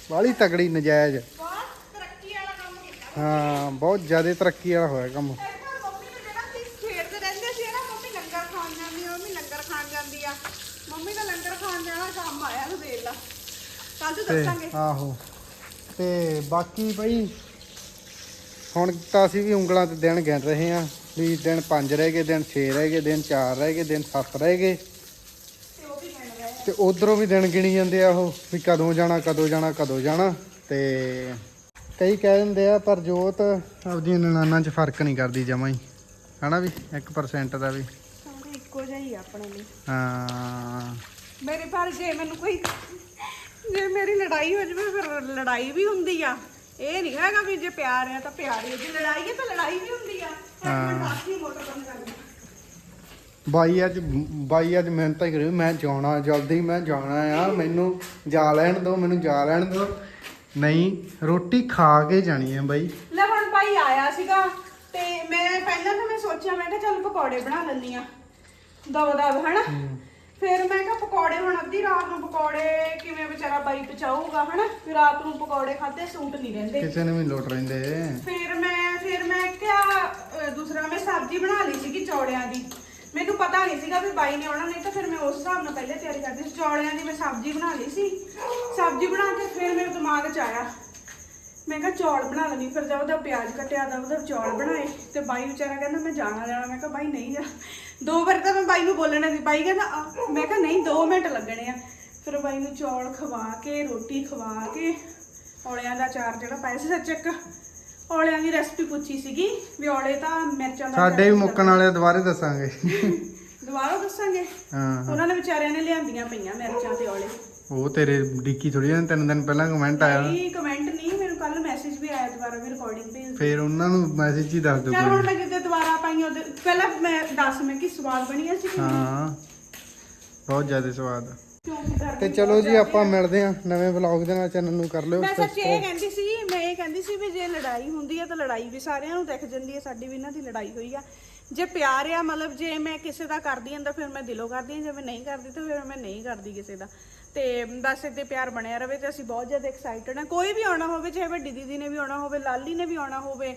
ਬਾਹਲੀ ਤਗੜੀ ਨਜਾਇਜ਼। ਬਹੁਤ ਤਰੱਕੀ ਵਾਲਾ ਕੰਮ ਕੀਤਾ। ਹਾਂ ਬਹੁਤ ਜ਼ਿਆਦਾ ਤਰੱਕੀ ਵਾਲਾ ਹੋਇਆ ਕੰਮ ਇੱਕ ਵਾਰ ਮੰਮੀ ਨੇ ਜਿਹੜਾ ਸੀ ਖੇਡਦੇ ਰਹਿੰਦੇ ਸੀ ਨਾ ਮੰਮੀ ਲੰਗਰ ਖਾਣ ਜਾਂਦੀ ਆ ਮੰਮੀ ਲੰਗਰ ਖਾਣ ਜਾਂਦੀ ਆ ਮੰਮੀ ਦਾ ਲੰਗਰ ਖਾਣ ਜਾਣਾ ਕੰਮ ਆਇਆ ਨੂੰ ਦੇਖ ਲਾ ਕੱਲ ਤੋਂ ਤੇ ਦੱਸਾਂਗੇ। ਆਹੋ। ਤੇ ਬਾਕੀ ਭਾਈ ਹੁਣ ਤਾਂ ਅਸੀਂ ਵੀ ਉਂਗਲਾਂ ਤੇ ਦਿਨ ਗਿਣ ਰਹੇ ਆ ਵੀ ਦਿਨ 5 ਰਹਿ ਗਏ ਦਿਨ 6 ਰਹਿ ਗਏ ਦਿਨ 4 ਰਹਿ ਗਏ ਦਿਨ 7 ਰਹਿ ਗਏ। ਤੇ ਉਹ ਵੀ ਮਿਲ ਰਹੇ ਤੇ ਉਧਰੋਂ ਵੀ ਦਿਨ ਗਿਣੀ ਜਾਂਦੇ ਆ ਉਹ ਵੀ ਕਦੋਂ ਜਾਣਾ ਕਦੋਂ ਜਾਣਾ ਕਦੋਂ ਜਾਣਾ। ਤੇ ਕਈ ਕਹਿ ਦਿੰਦੇ ਆ ਪਰ ਜੋਤ ਆਪਦੀਆਂ ਨਨਾਨਾਂ 'ਚ ਫ਼ਰਕ ਨਹੀਂ ਕਰਦੀ ਜਮਾਂ ਹੀ। ਹਨਾ ਵੀ? 1% ਦਾ ਵੀ। ਸਾਰੇ ਇੱਕੋ ਜਿਹਾ ਹੀ ਆ ਆਪਣੇ ਲਈ। ਹਾਂ। ਮੇਰੇ ਪਰ ਜੇ ਮੈਨੂੰ ਕੋਈ ਜੇ ਮੇਰੀ ਲੜਾਈ ਹੋ ਜਾਵੇ ਫਿਰ ਲੜਾਈ ਵੀ ਹੁੰਦੀ ਆ। ਇਹ ਨਹੀਂ ਹੈਗਾ ਵੀ ਜੇ ਪਿਆਰ ਆ ਤਾਂ ਪਿਆਰ ਹੀ ਆ। ਜੇ ਲੜਾਈ ਹੈ ਤਾਂ ਲੜਾਈ ਵੀ ਹੁੰਦੀ ਆ। ਮੋਟਰ ਦੇ ਬਾਈ ਅੱਜ ਬਾਈ ਅੱਜ ਮਿਹਨਤ ਤਾਂ ਹੀ ਕਰੀ ਮੈਂ ਜਾਣਾ ਜਲਦੀ ਮੈਂ ਜਾਣਾ ਆ। ਮੈਨੂੰ ਜਾ ਲੈਣ ਦਿਓ ਮੈਨੂੰ ਜਾ ਲੈਣ ਦਿਓ। ਨਹੀਂ ਰੋਟੀ ਖਾ ਕੇ ਜਾਣੀ ਹੈ ਬਾਈ। ਲੈ ਹੁਣ ਭਾਈ ਆਇਆ ਸੀਗਾ ਤੇ ਮੈਂ ਪਹਿਲਾਂ ਤਾਂ ਮੈਂ ਸੋਚਿਆ ਮੈਂ ਕਿਹਾ ਚੱਲ ਪਕੌੜੇ ਬਣਾ ਲੈਂਦੀ ਆ। ਦਬ ਦਬ ਹਨਾ? ਫਿਰ ਮੈਂ ਕਿਹਾ ਪਕੌੜੇ ਹੁਣ ਅੱਧੀ ਰਾਤ ਨੂੰ ਪਕੌੜੇ ਕਿਵੇਂ ਵਿਚਾਰਾ ਬਾਈ ਪਚਾਊਗਾ ਹਨਾ? ਫਿਰ ਰਾਤ ਨੂੰ ਪਕੌੜੇ ਖਾਦੇ ਸੂਟ ਨਹੀਂ ਰਹਿੰਦੇ। ਕਿਸੇ ਨੇ ਵੀ ਲੋਟ ਰਹਿੰਦੇ। ਫਿਰ ਮੈਂ ਫਿਰ ਮੈਂ ਕਿਹਾ ਅਹ, ਦੂਸਰਾ ਮੈਂ ਸਬਜ਼ੀ ਬਣਾ ਲਈ ਸੀਗੀ ਚੌੜਿਆਂ ਦੀ। ਮੈਨੂੰ ਪਤਾ ਨਹੀਂ ਸੀਗਾ ਵੀ ਬਾਈ ਨੇ ਆਉਣਾ ਨਹੀਂ ਤਾਂ ਫਿਰ ਮੈਂ ਉਸ ਹਿਸਾਬ ਨਾਲ ਪਹਿਲੇ ਤਿਆਰੀ ਕਰਦੀ ਸੀ। ਚੌੜਿਆਂ ਦੀ ਮੈਂ ਸਬਜ਼ੀ ਬਣਾ ਲਈ ਸੀ। ਸਬਜ਼ੀ ਬਣਾ ਕੇ ਫਿਰ ਮੇਰੇ ਦਿਮਾਗ 'ਚ ਆਇਆ। ਮੈਂ ਕਿਹਾ ਚੌਲ ਬਣਾ ਲੈਣੀ ਫਿਰ ਜਦ ਉਹਦਾ ਪਿਆਜ਼ ਕੱਟਿਆ ਦਾ ਉਹਦਾ ਚੌਲ ਬਣਾਏ ਤੇ ਬਾਈ ਵਿਚਾਰਾ ਕਹਿੰਦਾ ਮੈਂ ਜਾਣਾ ਜਾਣਾ। ਮੈਂ ਕਿਹਾ ਬਾਈ ਨਹੀਂ ਜਾ ਦੋ ਵਾਰ ਤਾਂ ਮੈਂ ਬਾਈ ਨੂੰ ਬੋਲਣਾ ਸੀ ਬਾਈ ਕਹਿੰਦਾ ਆ। ਮੈਂ ਕਿਹਾ ਨਹੀਂ 2 ਮਿੰਟ ਲੱਗਣੇ ਆ। ਫਿਰ ਬਾਈ ਨੂੰ ਚੌਲ ਖਵਾ ਕੇ ਰੋਟੀ ਖਵਾ ਕੇ ਔਲਿਆਂ ਦਾ ਚਾਰ ਜਿਹੜਾ ਪਾਇਆ ਸੀ ਸੱਚ ਇੱਕ ਔਲਿਆਂ ਦੀ ਰੈਸਪੀ ਪੁੱਛੀ ਸੀਗੀ ਵੀ ਔਲੇ ਤਾਂ ਮਿਰਚਾਂ ਦਾ ਸਾਡੇ ਵੀ ਮੁੱਕਣ ਵਾਲੇ ਆ, ਦੁਬਾਰੇ ਦੱਸਾਂਗੇ। ਦੁਬਾਰਾ ਦੱਸਾਂਗੇ? ਹਾਂ। ਉਹਨਾਂ ਨੇ ਵਿਚਾਰਿਆਂ ਨੇ ਲਿਆਂਦੀਆਂ ਪਈਆਂ ਮਿਰਚਾਂ ਤੇ ਔਲੇ। ਉਹ ਤੇਰੇ ਡਿੱਕੀ ਥੋੜੀ ਜਿਹੀ ਤਿੰਨ ਦਿਨ ਪਹਿਲਾਂ ਕਮੈਂਟ ਆਇਆ। ਨਹੀਂ ਕਮੈਂਟ ਨਹੀਂ ਮੈਨੂੰ ਕੱਲ ਮੈਸੇਜ ਵੀ ਆਇਆ ਦੁਬਾਰਾ ਵੀ ਰਿਕਾਰਡਿੰਗ ਭੇਜ ਫੇਰ ਉਹਨਾਂ ਨੂੰ ਮੈਸੇਜ ਹੀ ਦੱਸ ਦਿਓ ਚਲ ਹੁਣ ਕੋਈ ਮੈਂ ਦੁਬਾਰਾ ਪਾਈ ਉਹਦੇ ਪਹਿਲਾਂ ਮੈਂ ਦੱਸ ਮੈਂ ਕਿ ਸਵਾਦ ਬਣੀਆਂ ਸੀ। ਹਾਂ। ਬਹੁਤ ਜ਼ਿਆਦਾ ਸਵਾਦ। ਕਿਉਂਕਿ ਤੇ ਚਲੋ ਜੀ ਆਪਾਂ ਮਿਲਦੇ ਆ ਨਵੇਂ ਵਲੌਗ ਦੇ ਨਾਲ ਚੈਨਲ ਨੂੰ ਕਰ ਲਿਓ ਮੈਂ ਸੱਚ ਇਹ ਕਹਿੰਦੀ ਸੀ ਮੈਂ ਇਹ ਕਹਿੰਦੀ ਸੀ ਵੀ ਜੇ ਲੜਾਈ ਹੁੰਦੀ ਹੈ ਤਾਂ ਲੜਾਈ ਵੀ ਸਾਰਿਆਂ ਨੂੰ ਦਿਖ ਜਾਂਦੀ ਹੈ ਸਾਡੀ ਵੀ ਇਹਨਾਂ ਦੀ ਲੜਾਈ ਹੋਈ ਆ। ਜੇ ਪਿਆਰ ਆ ਮਤਲਬ ਜੇ ਮੈਂ ਕਿਸੇ ਦਾ ਕਰਦੀ ਹਾਂ ਤਾਂ ਫਿਰ ਮੈਂ ਦਿਲੋਂ ਕਰਦੀ ਹਾਂ ਜੇ ਮੈਂ ਨਹੀਂ ਕਰਦੀ ਤਾਂ ਫਿਰ ਮੈਂ ਨਹੀਂ ਕਰਦੀ ਕਿਸੇ ਦਾ। ਤੇ ਬਸ ਇੱਥੇ ਪਿਆਰ ਬਣਿਆ ਰਵੇ ਤੇ ਅਸੀਂ ਬਹੁਤ ਜ਼ਿਆਦਾ ਐਕਸਾਈਟਡ ਹਾਂ। ਕੋਈ ਵੀ ਆਉਣਾ ਹੋਵੇ, ਚਾਹੇ ਵੱਡੀ ਦੀਦੀ ਨੇ ਵੀ ਆਉਣਾ ਹੋਵੇ, ਲਾਲੀ ਨੇ ਵੀ ਆਉਣਾ ਹੋਵੇ,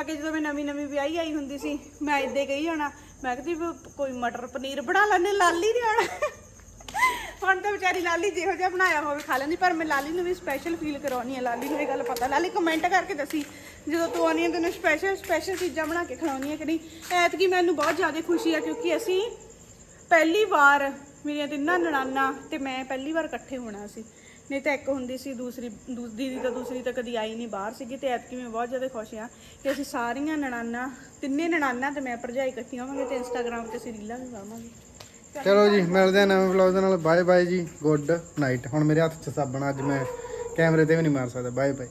ਅੱਗੇ ਜਦੋਂ ਮੈਂ ਨਵੀਂ ਨਵੀਂ ਵਿਆਹੀ ਆਈ ਹੁੰਦੀ ਸੀ, ਮੈਂ ਇੱਦੇ ਕਹੀ ਜਾਣਾ, ਮੈਂ ਕਹਿੰਦੀ ਵੀ ਕੋਈ ਮਟਰ ਪਨੀਰ ਬਣਾ ਲੈਣੇ ਲਾਲੀ ਨੇ ਆਉਣਾ। ਹੁਣ ਤਾਂ ਵਿਚਾਰੀ ਲਾਲੀ ਜਿਹੋ ਜਿਹਾ ਬਣਾਇਆ ਹੋਵੇ, ਖਾ ਲੈਂਦੀ, ਪਰ ਮੈਂ ਲਾਲੀ ਨੂੰ ਵੀ ਸਪੈਸ਼ਲ ਫੀਲ ਕਰਾਉਣੀ ਹੈ ਲਾਲੀ ਨੂੰ ਇਹ ਗੱਲ ਪਤਾ। ਲਾਲੀ ਕਮੈਂਟ ਕਰਕੇ ਦੱਸੀ, ਜਦੋਂ ਤੂੰ ਆਉਣੀ ਹੈ ਤੈਨੂੰ ਸਪੈਸ਼ਲ ਸਪੈਸ਼ਲ ਚੀਜ਼ਾਂ ਬਣਾ ਕੇ ਖਿਲਾਉਣੀ ਹੈ ਕਿ ਨਹੀਂ? ਐਤਕੀ ਮੈਨੂੰ ਬਹੁਤ ਜ਼ਿਆਦਾ ਖੁਸ਼ੀ ਹੈ ਕਿਉਂਕਿ ਅਸੀਂ ਪਹਿਲੀ ਵਾਰ ਮੇਰੀਆਂ ਤਿੰਨਾਂ ਨਣਾਨਾਂ ਤੇ ਮੈਂ ਪਹਿਲੀ ਵਾਰ ਇਕੱਠੇ ਹੋਣਾ ਸੀ। ਨਹੀਂ ਤਾਂ ਇੱਕ ਹੁੰਦੀ ਸੀ, ਦੂਸਰੀ ਦੂ- ਦੀਦੀ ਤਾਂ ਦੂਸਰੀ ਤਾਂ ਕਦੀ ਆਈ ਨਹੀਂ ਬਾਹਰ ਸੀਗੀ ਤੇ ਐਤਕੀ ਮੈਂ ਬਹੁਤ ਜ਼ਿਆਦਾ ਖੁਸ਼ ਹਾਂ ਕਿ ਅਸੀਂ ਸਾਰੀਆਂ ਨਣਾਨਾਂ, ਤਿੰਨੇ ਨਣਾਨਾਂ ਤੇ ਮੈਂ ਭਰਜਾਈ ਇਕੱਠੀਆਂ ਹੋਵਾਂਗੇ ਤੇ ਇੰਸਟਾਗ੍ਰam ਤੇ ਅਸੀਂ ਰੀਲਾਂ ਵੀ ਪਾਵਾਂਗੇ ਚਲੋ ਜੀ, ਮਿਲਦੇ ਆ ਨਵੇਂ ਵਲੌਗ ਦੇ ਨਾਲ। ਬਾਏ ਬਾਏ ਜੀ ਗੁੱਡ ਨਾਈਟ ਹੁਣ ਮੇਰੇ ਹੱਥ 'ਚ ਸਾਬਣ ਅੱਜ ਮੈਂ ਕੈਮਰੇ ਤੇ ਵੀ ਨਹੀਂ ਮਾਰ ਸਕਦਾ। Bye bye